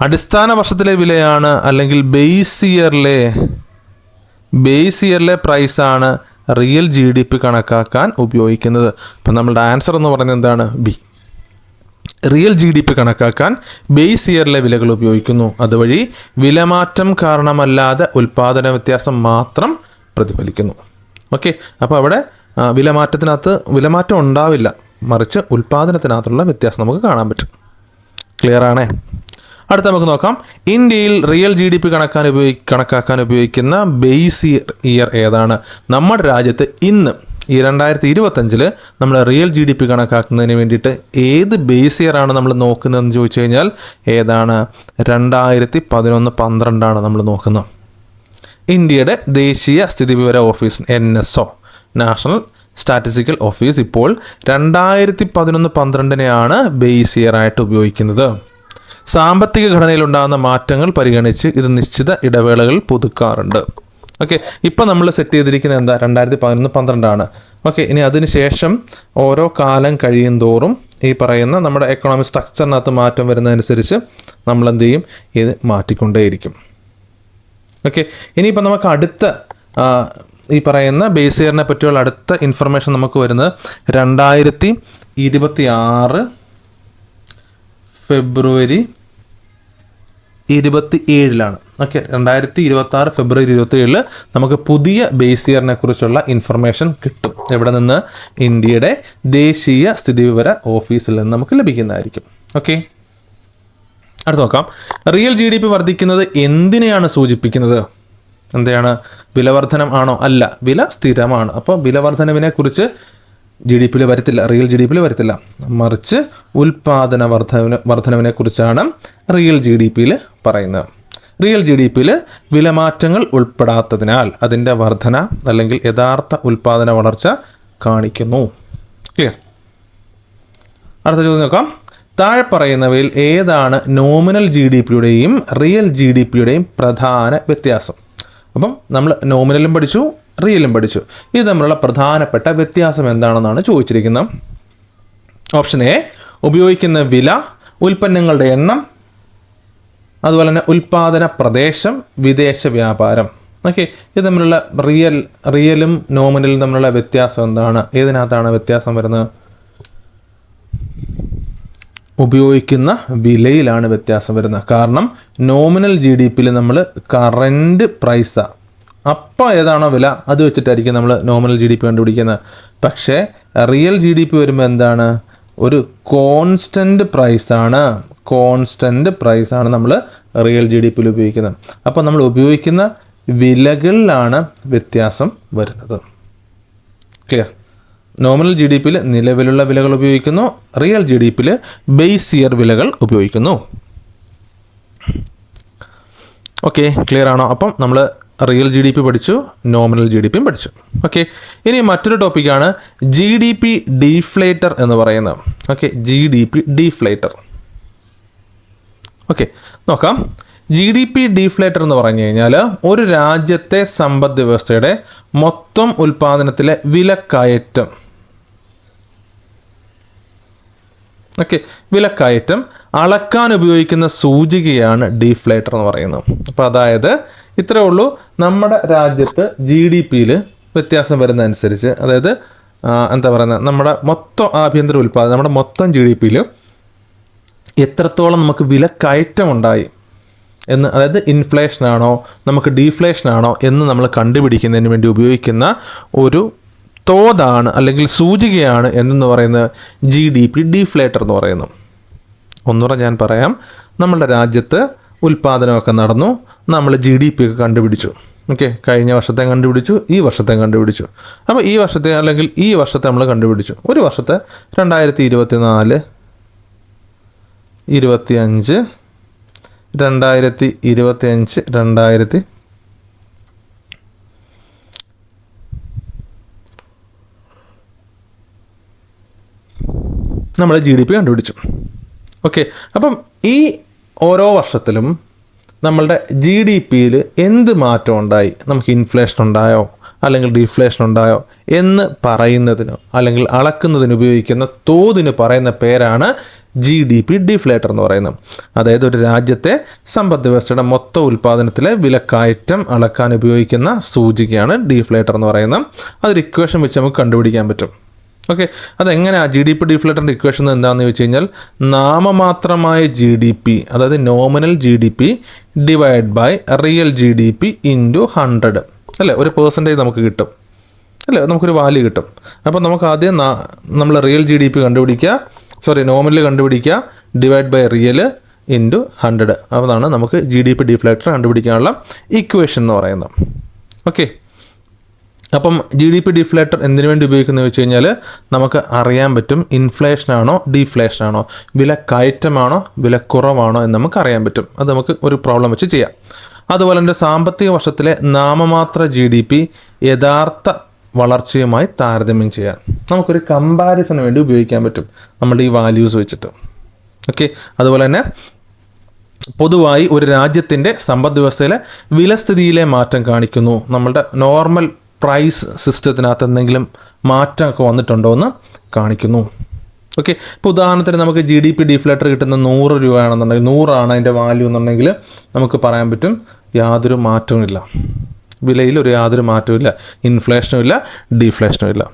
A: അടിസ്ഥാന വർഷത്തിലെ വിലയാണ് അല്ലെങ്കിൽ ബേസ് ഇയറിലെ ബേസ് ഇയറിലെ പ്രൈസാണ് റിയൽ ജി ഡി പി കണക്കാക്കാൻ ഉപയോഗിക്കുന്നത്. അപ്പം നമ്മളുടെ ആൻസർ എന്ന് പറയുന്നത് എന്താണ്? B real G D P കണക്കാക്കാൻ ബേസ് ഇയറിലെ വിലകൾ ഉപയോഗിക്കുന്നു. അതുവഴി വിലമാറ്റം കാരണമല്ലാതെ ഉൽപ്പാദന വ്യത്യാസം മാത്രം പ്രതിഫലിക്കുന്നു. ഓക്കെ അപ്പോൾ അവിടെ വിലമാറ്റത്തിനകത്ത് വിലമാറ്റം ഉണ്ടാവില്ല. മറിച്ച് ഉൽപ്പാദനത്തിനകത്തുള്ള വ്യത്യാസം നമുക്ക് കാണാൻ പറ്റും. ക്ലിയർ ആണേ? അടുത്ത നമുക്ക് നോക്കാം. ഇന്ത്യയിൽ റിയൽ ജി ഡി പി കണക്കാൻ ഉപയോഗി കണക്കാക്കാൻ ഉപയോഗിക്കുന്ന ബേസ് ഇയർ ഏതാണ്? നമ്മുടെ രാജ്യത്ത് ഇന്ന് ഈ രണ്ടായിരത്തി ഇരുപത്തഞ്ചിൽ നമ്മൾ റിയൽ ജി ഡി പി കണക്കാക്കുന്നതിന് വേണ്ടിയിട്ട് ഏത് ബേസ് ഇയർ ആണ് നമ്മൾ നോക്കുന്നതെന്ന് ചോദിച്ചു കഴിഞ്ഞാൽ ഏതാണ്? രണ്ടായിരത്തി പതിനൊന്ന് പന്ത്രണ്ടാണ് നമ്മൾ നോക്കുന്നത്. ഇന്ത്യയുടെ ദേശീയ സ്ഥിതി വിവര office N S O national statistical office ഇപ്പോൾ രണ്ടായിരത്തി പതിനൊന്ന് പന്ത്രണ്ടിനെയാണ് ബേസ് ഇയർ ആയിട്ട് ഉപയോഗിക്കുന്നത്. സാമ്പത്തിക ഘടനയിലുണ്ടാകുന്ന മാറ്റങ്ങൾ പരിഗണിച്ച് ഇത് നിശ്ചിത ഇടവേളകളിൽ പുതുക്കാറുണ്ട്. ഓക്കെ ഇപ്പം നമ്മൾ സെറ്റ് ചെയ്തിരിക്കുന്നത് എന്താ? രണ്ടായിരത്തി പതിനൊന്ന് പന്ത്രണ്ടാണ്. ഓക്കെ ഇനി അതിന് ശേഷം ഓരോ കാലം കഴിയും തോറും ഈ പറയുന്ന നമ്മുടെ എക്കണോമിക് സ്ട്രക്ചറിനകത്ത് മാറ്റം വരുന്നതനുസരിച്ച് നമ്മൾ എന്ത് ചെയ്യും? ഇത് മാറ്റിക്കൊണ്ടേയിരിക്കും. ഓക്കെ ഇനിയിപ്പോൾ നമുക്ക് അടുത്ത ഈ പറയുന്ന ബേസ് ഇയറിനെ പറ്റിയുള്ള അടുത്ത ഇൻഫർമേഷൻ നമുക്ക് വരുന്നത് രണ്ടായിരത്തി ഇരുപത്തി ആറ് ഫെബ്രുവരി ഇരുപത്തി ഏഴിലാണ് ഓക്കെ രണ്ടായിരത്തി ഇരുപത്തി ആറ് ഫെബ്രുവരി ഇരുപത്തി ഏഴിൽ നമുക്ക് പുതിയ ബേസ് ഇയറിനെ കുറിച്ചുള്ള ഇൻഫർമേഷൻ കിട്ടും. എവിടെ നിന്ന്? ഇന്ത്യയുടെ ദേശീയ സ്ഥിതിവിവര ഓഫീസിൽ നിന്ന് നമുക്ക് ലഭിക്കുന്നതായിരിക്കും. ഓക്കെ അടുത്ത് നോക്കാം. റിയൽ ജി ഡി പി വർദ്ധിക്കുന്നത് എന്തിനെയാണ് സൂചിപ്പിക്കുന്നത്? എന്താണ്? വിലവർധനം ആണോ? അല്ല. വില സ്ഥിരമാണ്. അപ്പോൾ വിലവർധനവിനെ കുറിച്ച് ജി ഡി പിയിൽ വരത്തില്ല. റിയൽ ജി ഡി പിയിൽ വരത്തില്ല. മറിച്ച് ഉൽപാദന വർധന വർധനവിനെ കുറിച്ചാണ് റിയൽ ജി ഡി പിയിൽ പറയുന്നത്. റിയൽ ജി ഡി പിയിൽ വിലമാറ്റങ്ങൾ ഉൾപ്പെടാത്തതിനാൽ അതിന്റെ വർധന അല്ലെങ്കിൽ യഥാർത്ഥ ഉൽപാദന വളർച്ച കാണിക്കുന്നു. ക്ലിയർ അടുത്ത ചോദ്യം നോക്കാം. താഴെ പറയുന്നവയിൽ ഏതാണ് നോമിനൽ ജി ഡി പിയുടെയും റിയൽ ജി ഡി പിയുടെയും പ്രധാന വ്യത്യാസം? അപ്പം നമ്മൾ നോമിനലും പഠിച്ചു റിയലും പഠിച്ചു. ഇത് തമ്മിലുള്ള പ്രധാനപ്പെട്ട വ്യത്യാസം എന്താണെന്നാണ് ചോദിച്ചിരിക്കുന്നത്. ഓപ്ഷൻ എ ഉപയോഗിക്കുന്ന വില ഉൽപ്പന്നങ്ങളുടെ എണ്ണം അതുപോലെ തന്നെ ഉൽപാദന പ്രദേശം വിദേശ വ്യാപാരം. ഓക്കെ ഇത് തമ്മിലുള്ള റിയൽ റിയലും നോമിനലും തമ്മിലുള്ള വ്യത്യാസം എന്താണ്? ഏതിനകത്താണ് വ്യത്യാസം വരുന്നത്? ഉപയോഗിക്കുന്ന വിലയിലാണ് വ്യത്യാസം വരുന്നത്. കാരണം നോമിനൽ ജി ഡി പിയിൽ നമ്മൾ കറന്റ് പ്രൈസാണ് അപ്പോൾ ഏതാണോ വില അത് വെച്ചിട്ടായിരിക്കും നമ്മൾ നോമിനൽ ജി ഡി പി കണ്ടുപിടിക്കുന്നത്. പക്ഷേ റിയൽ ജി ഡി പി വരുമ്പോൾ എന്താണ്? ഒരു കോൺസ്റ്റന്റ് പ്രൈസാണ് കോൺസ്റ്റന്റ് പ്രൈസാണ് നമ്മൾ റിയൽ ജി ഡി പിയിൽ ഉപയോഗിക്കുന്നത്. അപ്പോൾ നമ്മൾ ഉപയോഗിക്കുന്ന വിലകളിലാണ് വ്യത്യാസം വരുന്നത്. ക്ലിയർ നോമിനൽ ജി ഡി പിയിൽ നിലവിലുള്ള വിലകൾ ഉപയോഗിക്കുന്നു. റിയൽ ജി ഡി പിയിൽ ബേസ് ഇയർ വിലകൾ ഉപയോഗിക്കുന്നു. ഓക്കെ ക്ലിയർ ആണോ? അപ്പം നമ്മൾ റിയൽ ജി ഡി പി പഠിച്ചു നോമിനൽ ജി ഡി പിയും പഠിച്ചു. ഓക്കെ ഇനി മറ്റൊരു ടോപ്പിക്കാണ് ജി ഡി പി ഡീഫ്ലേറ്റർ എന്ന് പറയുന്നത്. Okay G D P deflator okay നോക്കാം. ജി ഡി പി ഡീഫ്ലേറ്റർ എന്ന് പറഞ്ഞു കഴിഞ്ഞാൽ ഒരു രാജ്യത്തെ സമ്പദ് വ്യവസ്ഥയുടെ മൊത്തം ഉൽപ്പാദനത്തിലെ വിലക്കയറ്റം. ഓക്കെ വിലക്കയറ്റം അളക്കാൻ ഉപയോഗിക്കുന്ന സൂചികയാണ് ഡീഫ്ലേറ്റർ എന്ന് പറയുന്നത്. അപ്പോൾ അതായത് ഇത്രേ ഉള്ളൂ നമ്മുടെ രാജ്യത്ത് ജി ഡി പിയിൽ വ്യത്യാസം വരുന്നതനുസരിച്ച് അതായത് എന്താ പറയുന്നത് നമ്മുടെ മൊത്തം ആഭ്യന്തര ഉൽപ്പാദനം നമ്മുടെ മൊത്തം ജി ഡി പിയിൽ എത്രത്തോളം നമുക്ക് വിലക്കയറ്റം ഉണ്ടായി എന്ന് അതായത് ഇൻഫ്ലേഷൻ ആണോ നമുക്ക് ഡീഫ്ലേഷൻ ആണോ എന്ന് നമ്മൾ കണ്ടുപിടിക്കുന്നതിന് വേണ്ടി ഉപയോഗിക്കുന്ന ഒരു തോതാണ് അല്ലെങ്കിൽ സൂചികയാണ് എന്തെന്ന് പറയുന്നത്? ജി ഡി പി ഡീഫ്ലേറ്റർ എന്ന് പറയുന്നു. ഒന്നുകൂടെ ഞാൻ പറയാം. നമ്മളുടെ രാജ്യത്ത് ഉൽപ്പാദനമൊക്കെ നടന്നു. നമ്മൾ ജി ഡി പി ഒക്കെ കണ്ടുപിടിച്ചു. ഓക്കെ കഴിഞ്ഞ വർഷത്തെ കണ്ടുപിടിച്ചു ഈ വർഷത്തെ കണ്ടുപിടിച്ചു. അപ്പോൾ ഈ വർഷത്തെ അല്ലെങ്കിൽ ഈ വർഷത്തെ നമ്മൾ കണ്ടുപിടിച്ചു. ഒരു വർഷത്തെ രണ്ടായിരത്തി ഇരുപത്തി നാല് ഇരുപത്തി അഞ്ച് രണ്ടായിരത്തി ഇരുപത്തി അഞ്ച് രണ്ടായിരത്തി നമ്മൾ ജി ഡി പി കണ്ടുപിടിച്ചു. ഓക്കെ അപ്പം ഈ ഓരോ വർഷത്തിലും നമ്മളുടെ ജി ഡി പിയിൽ എന്ത് മാറ്റം ഉണ്ടായി? നമുക്ക് ഇൻഫ്ലേഷൻ ഉണ്ടായോ? അല്ലെങ്കിൽ ഡീഫ്ലേഷൻ ഉണ്ടായോ എന്ന് പറയുന്നതിനോ അല്ലെങ്കിൽ അളക്കുന്നതിന് ഉപയോഗിക്കുന്ന തോതിന് പറയുന്ന പേരാണ് ജി ഡി പി ഡിഫ്ലേറ്റർ എന്ന് പറയുന്നത്. അതായത് ഒരു രാജ്യത്തെ സമ്പദ് വ്യവസ്ഥയുടെ മൊത്ത ഉൽപ്പാദനത്തിലെ വിലക്കയറ്റം അളക്കാൻ ഉപയോഗിക്കുന്ന സൂചികയാണ് ഡീഫ്ലേറ്റർ എന്ന് പറയുന്നത്. അതൊരു ഇക്വേഷൻ വെച്ച് നമുക്ക് കണ്ടുപിടിക്കാൻ പറ്റും. ഓക്കെ അതെങ്ങനെയാണ് ജി ഡി പി ഡിഫ്ലേറ്ററിന്റെ ഇക്വേഷൻ എന്താണെന്ന് ചോദിച്ചു കഴിഞ്ഞാൽ നാമമാത്രമായ ജി ഡി പി അതായത് nominal G D P divide by real G D P into hundred അല്ലേ? ഒരു പേഴ്സന്റേജ് നമുക്ക് കിട്ടും. അല്ലേ? നമുക്കൊരു വാല്യൂ കിട്ടും. അപ്പോൾ നമുക്ക് ആദ്യം നമ്മൾ റിയൽ ജി ഡി പി കണ്ടുപിടിക്കുക. സോറി നോമിനൽ കണ്ടുപിടിക്കുക. Divide by real into hundred അതാണ് നമുക്ക് ജി ഡി പി ഡിഫ്ലാക്ടർ കണ്ടുപിടിക്കാനുള്ള ഇക്വേഷൻ എന്ന് പറയുന്നത്. ഓക്കെ അപ്പം ജി ഡി പി ഡിഫ്ലേറ്റർ എന്തിനു വേണ്ടി ഉപയോഗിക്കുന്നത് വെച്ച് കഴിഞ്ഞാൽ നമുക്ക് അറിയാൻ പറ്റും ഇൻഫ്ലേഷൻ ആണോ ഡീഫ്ലേഷൻ ആണോ വില കയറ്റമാണോ വില കുറവാണോ എന്ന് നമുക്ക് അറിയാൻ പറ്റും. അത് നമുക്ക് ഒരു പ്രോബ്ലം വെച്ച് ചെയ്യാം. അതുപോലെ തന്നെ സാമ്പത്തിക വർഷത്തിലെ നാമമാത്ര ജി ഡി പി യഥാർത്ഥ വളർച്ചയുമായി താരതമ്യം ചെയ്യാൻ നമുക്കൊരു കമ്പാരിസന് വേണ്ടി ഉപയോഗിക്കാൻ പറ്റും. നമ്മുടെ ഈ വാല്യൂസ് വെച്ചിട്ട്. ഓക്കെ അതുപോലെ തന്നെ പൊതുവായി ഒരു രാജ്യത്തിന്റെ സമ്പദ് വ്യവസ്ഥയിലെ വിലസ്ഥിതിയിലെ മാറ്റം കാണിക്കുന്നു. നമ്മളുടെ നോർമൽ പ്രൈസ് സിസ്റ്റത്തിനകത്ത് എന്തെങ്കിലും മാറ്റമൊക്കെ വന്നിട്ടുണ്ടോ എന്ന് കാണിക്കുന്നു. ഓക്കെ ഇപ്പോൾ ഉദാഹരണത്തിന് നമുക്ക് ജി ഡി പി ഡിഫ്ലേറ്റർ കിട്ടുന്ന നൂറ് രൂപയാണെന്നുണ്ടെങ്കിൽ നൂറാണ് അതിന്റെ വാല്യൂ എന്നുണ്ടെങ്കിൽ നമുക്ക് പറയാൻ പറ്റും. യാതൊരു മാറ്റവും ഇല്ല. വിലയിൽ ഒരു യാതൊരു മാറ്റവും ഇല്ല. ഇൻഫ്ലേഷനും ഇല്ല. ഡീഫ്ലേഷനും ഇല്ല.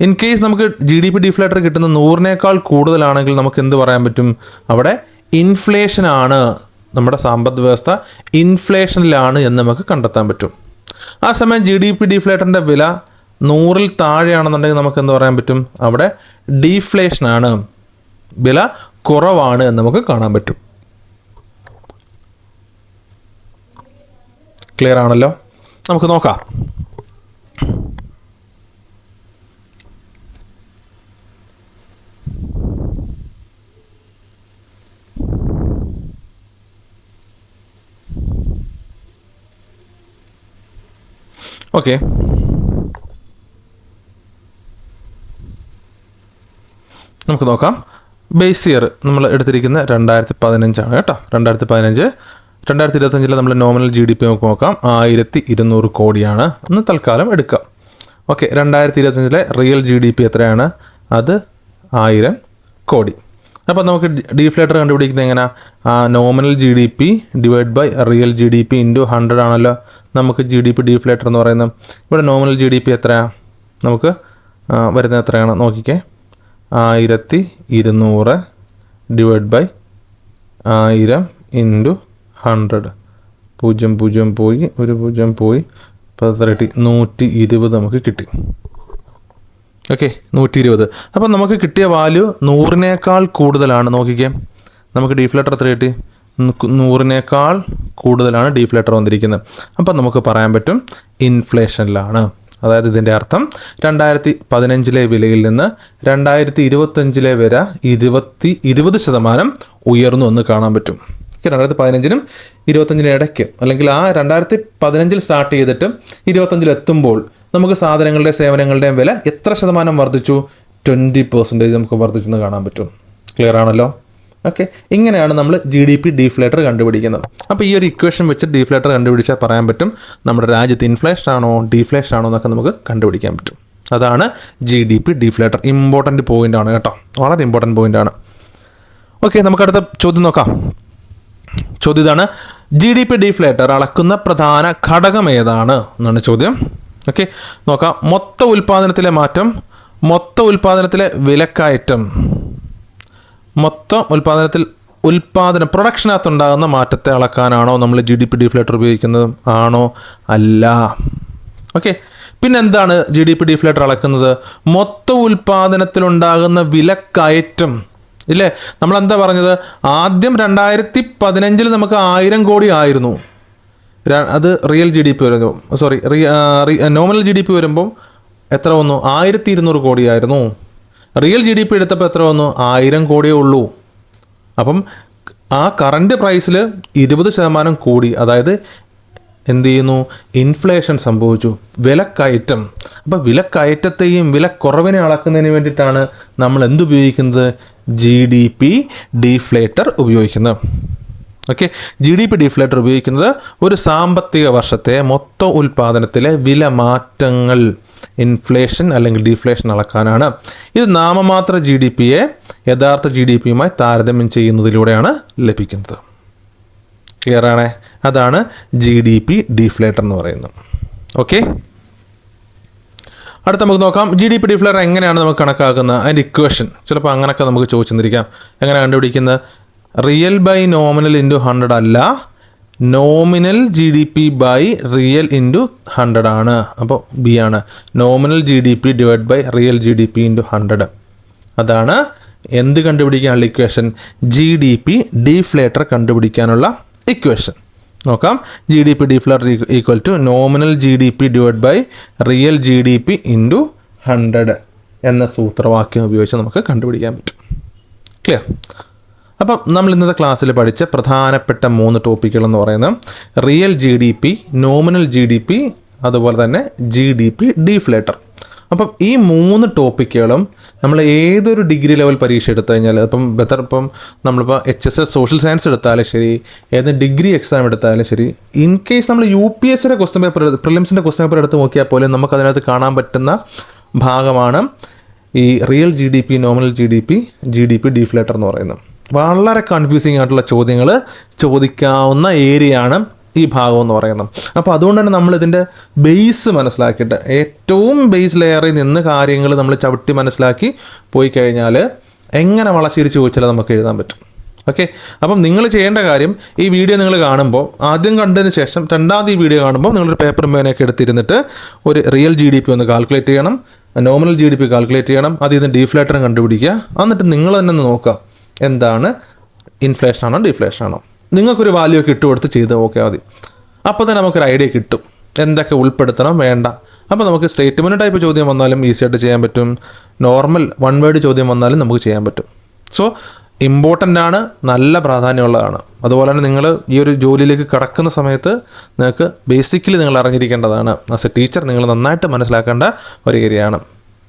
A: ഇൻ കേസ് നമുക്ക് ജി ഡി പി ഡിഫ്ലേറ്റർ കിട്ടുന്ന നൂറിനേക്കാൾ കൂടുതലാണെങ്കിൽ നമുക്ക് എന്ത് പറയാൻ പറ്റും? അവിടെ ഇൻഫ്ലേഷനാണ് നമ്മുടെ സമ്പദ് വ്യവസ്ഥ ഇൻഫ്ലേഷനിലാണ് എന്ന് നമുക്ക് കണ്ടെത്താൻ പറ്റും. ആ സമയം ജി ഡി പി ഡിഫ്ലേറ്ററിന്റെ വില നൂറിൽ താഴെയാണെന്നുണ്ടെങ്കിൽ നമുക്ക് എന്ത് പറയാൻ പറ്റും? അവിടെ ഡീഫ്ലേഷനാണ് വില കുറവാണ് എന്ന് നമുക്ക് കാണാൻ പറ്റും. ക്ലിയർ ആണല്ലോ? നമുക്ക് നോക്കാം. ഓക്കെ. നമുക്ക് നോക്കാം. ബേസ് ഇയർ നമ്മൾ എടുത്തിരിക്കുന്ന രണ്ടായിരത്തി പതിനഞ്ചാണ് കേട്ടോ. രണ്ടായിരത്തി പതിനഞ്ച് രണ്ടായിരത്തി ഇരുപത്തഞ്ചിൽ നമ്മൾ നോമിനൽ ജി ഡി പി നമുക്ക് നോക്കാം. ആയിരത്തി ഇരുന്നൂറ് കോടിയാണ്. ഒന്ന് തൽക്കാലം എടുക്കാം. ഓക്കെ രണ്ടായിരത്തി ഇരുപത്തഞ്ചിലെ റിയൽ ജി ഡി പി എത്രയാണ്? അത് ആയിരം കോടി. അപ്പോൾ നമുക്ക് ഡീഫ്ലേറ്റർ കണ്ടുപിടിക്കുന്നത് എങ്ങനെ? Nominal G D P divide by real G D P into hundred ആണല്ലോ നമുക്ക് ജി ഡി പി ഡീഫ്ലേറ്റർ എന്ന് പറയുന്നത്. ഇവിടെ നോമിനൽ ജി ഡി പി എത്രയാണ് നമുക്ക് വരുന്നത് എത്രയാണ്? നോക്കിക്കേ. ആയിരത്തി ഇരുന്നൂറ് ഡിവൈഡ് ബൈ ആയിരം ഇന്റു ഹൺഡ്രഡ് പൂജ്യം പൂജ്യം പോയി ഒരു പൂജ്യം പോയി. പത്തരട്ടി നൂറ്റി ഇരുപത് നമുക്ക് കിട്ടി. ഓക്കെ നൂറ്റി ഇരുപത് അപ്പം നമുക്ക് കിട്ടിയ വാല്യൂ നൂറിനേക്കാൾ കൂടുതലാണ്. നോക്കിക്കേ. നമുക്ക് ഡീഫ്ലേറ്റർ എത്ര കിട്ടി? നൂറിനേക്കാൾ കൂടുതലാണ് ഡീഫ്ലേറ്റർ വന്നിരിക്കുന്നത്. അപ്പം നമുക്ക് പറയാൻ പറ്റും ഇൻഫ്ലേഷനിലാണ് അതായത് ഇതിന്റെ അർത്ഥം രണ്ടായിരത്തി പതിനഞ്ചിലെ വിലയിൽ നിന്ന് രണ്ടായിരത്തി ഇരുപത്തഞ്ചിലെ വരെ ഇരുപത്തി ഇരുപത് ശതമാനം ഉയർന്നു എന്ന് കാണാൻ പറ്റും. ഓക്കെ രണ്ടായിരത്തി പതിനഞ്ചിനും ഇരുപത്തഞ്ചിനും ഇടയ്ക്ക് അല്ലെങ്കിൽ ആ രണ്ടായിരത്തി പതിനഞ്ചിൽ സ്റ്റാർട്ട് ചെയ്തിട്ട് ഇരുപത്തഞ്ചിൽ എത്തുമ്പോൾ നമുക്ക് സാധനങ്ങളുടെയും സേവനങ്ങളുടെയും വില എത്ര ശതമാനം വർദ്ധിച്ചു? ട്വന്റി പെർസെന്റേജ് നമുക്ക് വർദ്ധിച്ചെന്ന് കാണാൻ പറ്റും. ക്ലിയർ ആണല്ലോ? ഓക്കെ ഇങ്ങനെയാണ് നമ്മൾ ജി ഡി പി ഡീഫ്ലേറ്റർ കണ്ടുപിടിക്കുന്നത്. അപ്പോൾ ഈ ഒരു ഇക്വേഷൻ വെച്ച് ഡീഫ്ലേറ്റർ കണ്ടുപിടിച്ചാൽ പറയാൻ പറ്റും നമ്മുടെ രാജ്യത്ത് ഇൻഫ്ലേഷൻ ആണോ ഡീഫ്ലേഷൻ ആണോ എന്നൊക്കെ നമുക്ക് കണ്ടുപിടിക്കാൻ പറ്റും. അതാണ് G D P deflator important point ആണ് കേട്ടോ. വളരെ ഇമ്പോർട്ടന്റ് പോയിന്റ് ആണ്. ഓക്കെ നമുക്ക് അടുത്ത ചോദ്യം നോക്കാം. ചോദ്യം ഇതാണ്. ജി ഡി പി ഡീഫ്ലേറ്റർ അളക്കുന്ന പ്രധാന ഘടകം ഏതാണ് എന്നാണ് ചോദ്യം. ഓക്കെ നോക്കാം. മൊത്ത ഉൽപ്പാദനത്തിലെ മാറ്റം മൊത്ത ഉൽപ്പാദനത്തിലെ വിലക്കയറ്റം മൊത്ത ഉൽപ്പാദനത്തിൽ ഉൽപ്പാദനം പ്രൊഡക്ഷനകത്ത് ഉണ്ടാകുന്ന മാറ്റത്തെ അളക്കാനാണോ നമ്മൾ ജി ഡി പി ഡിഫ്ലേറ്റർ ഉപയോഗിക്കുന്നത്? ആണോ? അല്ല. ഓക്കെ പിന്നെ എന്താണ് ജി ഡി പി ഡിഫ്ലേറ്റർ അളക്കുന്നത്? മൊത്ത ഉൽപ്പാദനത്തിലുണ്ടാകുന്ന വിലക്കയറ്റം. ഇല്ലേ? നമ്മൾ എന്താ പറഞ്ഞത്? ആദ്യം രണ്ടായിരത്തി പതിനഞ്ചിൽ നമുക്ക് ആയിരം കോടി ആയിരുന്നു. അത് റിയൽ ജി ഡി പി വരുന്നു. Sorry nominal G D P വരുമ്പം എത്ര വന്നു? ആയിരത്തി ഇരുന്നൂറ് കോടിയായിരുന്നു. റിയൽ ജി ഡി പി എടുത്തപ്പോൾ എത്ര വന്നു? ആയിരം കോടിയേ ഉള്ളൂ. അപ്പം ആ കറണ്ട് പ്രൈസിൽ ഇരുപത് ശതമാനം കൂടി അതായത് എന്ത് ചെയ്യുന്നു ഇൻഫ്ലേഷൻ സംഭവിച്ചു. വിലക്കയറ്റം. അപ്പോൾ വിലക്കയറ്റത്തെയും വിലക്കുറവിനെ അളക്കുന്നതിന് വേണ്ടിയിട്ടാണ് നമ്മൾ എന്തുപയോഗിക്കുന്നത് ജി ഡി പി ഡീഫ്ലേറ്റർ ഉപയോഗിക്കുന്നത്. Okay G D P deflator ഉപയോഗിക്കുന്നത് ഒരു സാമ്പത്തിക വർഷത്തെ മൊത്ത ഉൽപ്പാദനത്തിലെ വില മാറ്റങ്ങൾ ഇൻഫ്ലേഷൻ അല്ലെങ്കിൽ ഡിഫ്ലേഷൻ അളക്കാനാണ്. ഇത് നാമമാത്ര ജി ഡി പിയെ യഥാർത്ഥ ജി ഡി പിയുമായി താരതമ്യം ചെയ്യുന്നതിലൂടെയാണ് ലഭിക്കുന്നത്. ക്ലിയർ ആണേ അതാണ് ജി ഡി പി ഡിഫ്ലേറ്റർ എന്ന് പറയുന്നത്. ഓക്കെ അടുത്ത നമുക്ക് നോക്കാം. ജി ഡി പി ഡിഫ്ലേറ്റർ എങ്ങനെയാണ് നമുക്ക് കണക്കാക്കുന്നത്? അതിന്റെ ഇക്വേഷൻ ചിലപ്പോൾ അങ്ങനെയൊക്കെ നമുക്ക് ചോദിച്ചിരിക്കാം എങ്ങനെ കണ്ടുപിടിക്കുന്നത്? Real by nominal into hundred അല്ല. Nominal G D P by real into hundred ആണ്. അപ്പോൾ ബി ആണ്. Nominal G D P divide by real G D P into hundred അതാണ് എന്ത് കണ്ടുപിടിക്കാനുള്ള equation G D P deflator കണ്ടുപിടിക്കാനുള്ള equation നോക്കാം. G D P deflator equal to nominal G D P divide by real G D P into hundred എന്ന സൂത്രവാക്യം ഉപയോഗിച്ച് നമുക്ക് കണ്ടുപിടിക്കാൻ പറ്റും. ക്ലിയർ അപ്പം നമ്മൾ ഇന്നത്തെ ക്ലാസ്സിൽ പഠിച്ച പ്രധാനപ്പെട്ട മൂന്ന് ടോപ്പിക്കുകൾ എന്ന് പറയുന്നത് real G D P nominal G D P അതുപോലെ തന്നെ ജി ഡി പി ഡീഫ്ലേറ്റർ അപ്പം ഈ മൂന്ന് ടോപ്പിക്കുകളും നമ്മൾ ഏതൊരു ഡിഗ്രി ലെവൽ പരീക്ഷ എടുത്തു കഴിഞ്ഞാൽ ഇപ്പം ബെറ്റർ ഇപ്പം നമ്മളിപ്പോൾ H S S social science എടുത്താലും ശരി ഏത് ഡിഗ്രി എക്സാം എടുത്താലും ശരി ഇൻ കേസ് നമ്മൾ യു പി എസ് സിയുടെ ക്വസ്റ്റൻ പേപ്പർ പ്രിലിംസിന്റെ ക്വസ്റ്റൻ പേപ്പർ എടുത്ത് നോക്കിയാൽ പോലും നമുക്ക് അതിനകത്ത് കാണാൻ പറ്റുന്ന ഭാഗമാണ് ഈ real G D P nominal G D P G D P deflator എന്ന് പറയുന്നത്. വളരെ കൺഫ്യൂസിങ് ആയിട്ടുള്ള ചോദ്യങ്ങൾ ചോദിക്കാവുന്ന ഏരിയയാണ് ഈ ഭാഗം എന്ന് പറയുന്നത്. അപ്പോൾ അതുകൊണ്ട് തന്നെ നമ്മൾ ഇതിന്റെ ബേസ് മനസ്സിലാക്കിയിട്ട് ഏറ്റവും ബേസ് ലെയറിൽ നിന്ന് കാര്യങ്ങൾ നമ്മൾ ചവിട്ടി മനസ്സിലാക്കി പോയി കഴിഞ്ഞാൽ എങ്ങനെ വളച്ചിരിച്ച് ചോദിച്ചാൽ നമുക്ക് എഴുതാൻ പറ്റും. ഓക്കെ അപ്പം നിങ്ങൾ ചെയ്യേണ്ട കാര്യം ഈ വീഡിയോ നിങ്ങൾ കാണുമ്പോൾ ആദ്യം കണ്ടതിന് ശേഷം രണ്ടാമത് ഈ വീഡിയോ കാണുമ്പോൾ നിങ്ങളൊരു പേപ്പറും പേനയൊക്കെ എടുത്തിരുന്നിട്ട് ഒരു റിയൽ ജി ഡി പി ഒന്ന് കാൽക്കുലേറ്റ് ചെയ്യണം. Nominal G D P calculate ചെയ്യണം. അതിൽ നിന്ന് ഡീഫ്ലേറ്ററും കണ്ടുപിടിക്കുക. എന്നിട്ട് നിങ്ങൾ തന്നെ നോക്കുക. എന്താണ്? ഇൻഫ്ലേഷൻ ആണോ ഡിഫ്ലേഷൻ ആണോ? നിങ്ങൾക്കൊരു വാല്യൂ ഒക്കെ ഇട്ട് കൊടുത്ത് ചെയ്ത് നോക്കിയാൽ മതി. അപ്പോൾ തന്നെ നമുക്കൊരു ഐഡിയ കിട്ടും. എന്തൊക്കെ ഉൾപ്പെടുത്തണം? വേണ്ട. അപ്പോൾ നമുക്ക് സ്റ്റേറ്റ്മെന്റ് ടൈപ്പ് ചോദ്യം വന്നാലും ഈസി ആയിട്ട് ചെയ്യാൻ പറ്റും. നോർമൽ വൺ വേർഡ് ചോദ്യം വന്നാലും നമുക്ക് ചെയ്യാൻ പറ്റും. സോ ഇമ്പോർട്ടന്റ് ആണ് നല്ല പ്രാധാന്യമുള്ളതാണ്. അതുപോലെ തന്നെ നിങ്ങൾ ഈ ഒരു ജോലിയിലേക്ക് കടക്കുന്ന സമയത്ത് നിങ്ങൾക്ക് ബേസിക്കലി നിങ്ങൾ അറിഞ്ഞിരിക്കേണ്ടതാണ്. ആസ് എ ടീച്ചർ നിങ്ങൾ നന്നായിട്ട് മനസ്സിലാക്കേണ്ട ഒരു ഏരിയയാണ്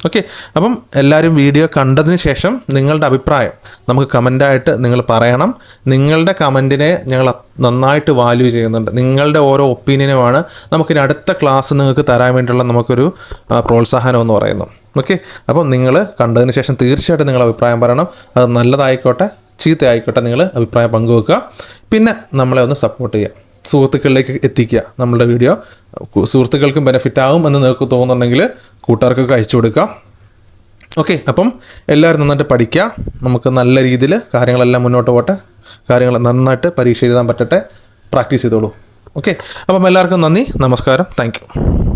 A: ഓക്കെ അപ്പം എല്ലാവരും വീഡിയോ കണ്ടതിന് ശേഷം നിങ്ങളുടെ അഭിപ്രായം നമുക്ക് കമന്റായിട്ട് നിങ്ങൾ പറയണം. നിങ്ങളുടെ കമന്റിനെ ഞങ്ങൾ നന്നായിട്ട് വാല്യൂ ചെയ്യുന്നുണ്ട്. നിങ്ങളുടെ ഓരോ ഒപ്പീനിയനുമാണ് നമുക്കിനി അടുത്ത ക്ലാസ് നിങ്ങൾക്ക് തരാൻ വേണ്ടിയുള്ള നമുക്കൊരു പ്രോത്സാഹനം എന്ന് പറയുന്നു. ഓക്കെ അപ്പം നിങ്ങൾ കണ്ടതിന് ശേഷം തീർച്ചയായിട്ടും നിങ്ങൾ അഭിപ്രായം പറയണം. അത് നല്ലതായിക്കോട്ടെ ചീത്തയായിക്കോട്ടെ നിങ്ങൾ അഭിപ്രായം പങ്കുവെക്കുക. പിന്നെ നമ്മളെ ഒന്ന് സപ്പോർട്ട് ചെയ്യുക. സുഹൃത്തുക്കളിലേക്ക് എത്തിക്കുക നമ്മളുടെ വീഡിയോ. സുഹൃത്തുക്കൾക്കും ബെനിഫിറ്റ് ആകും എന്ന് നിങ്ങൾക്ക് തോന്നുന്നുണ്ടെങ്കിൽ കൂട്ടുകാർക്കൊക്കെ അയച്ചു കൊടുക്കുക. ഓക്കെ അപ്പം എല്ലാവരും നന്നായിട്ട് പഠിക്കുക. നമുക്ക് നല്ല രീതിയിൽ കാര്യങ്ങളെല്ലാം മുന്നോട്ട് പോട്ടെ കാര്യങ്ങൾ നന്നായിട്ട് പരീക്ഷ എഴുതാൻ പറ്റട്ടെ. പ്രാക്ടീസ് ചെയ്തോളൂ. ഓക്കെ അപ്പം എല്ലാവർക്കും നന്ദി. നമസ്കാരം. താങ്ക്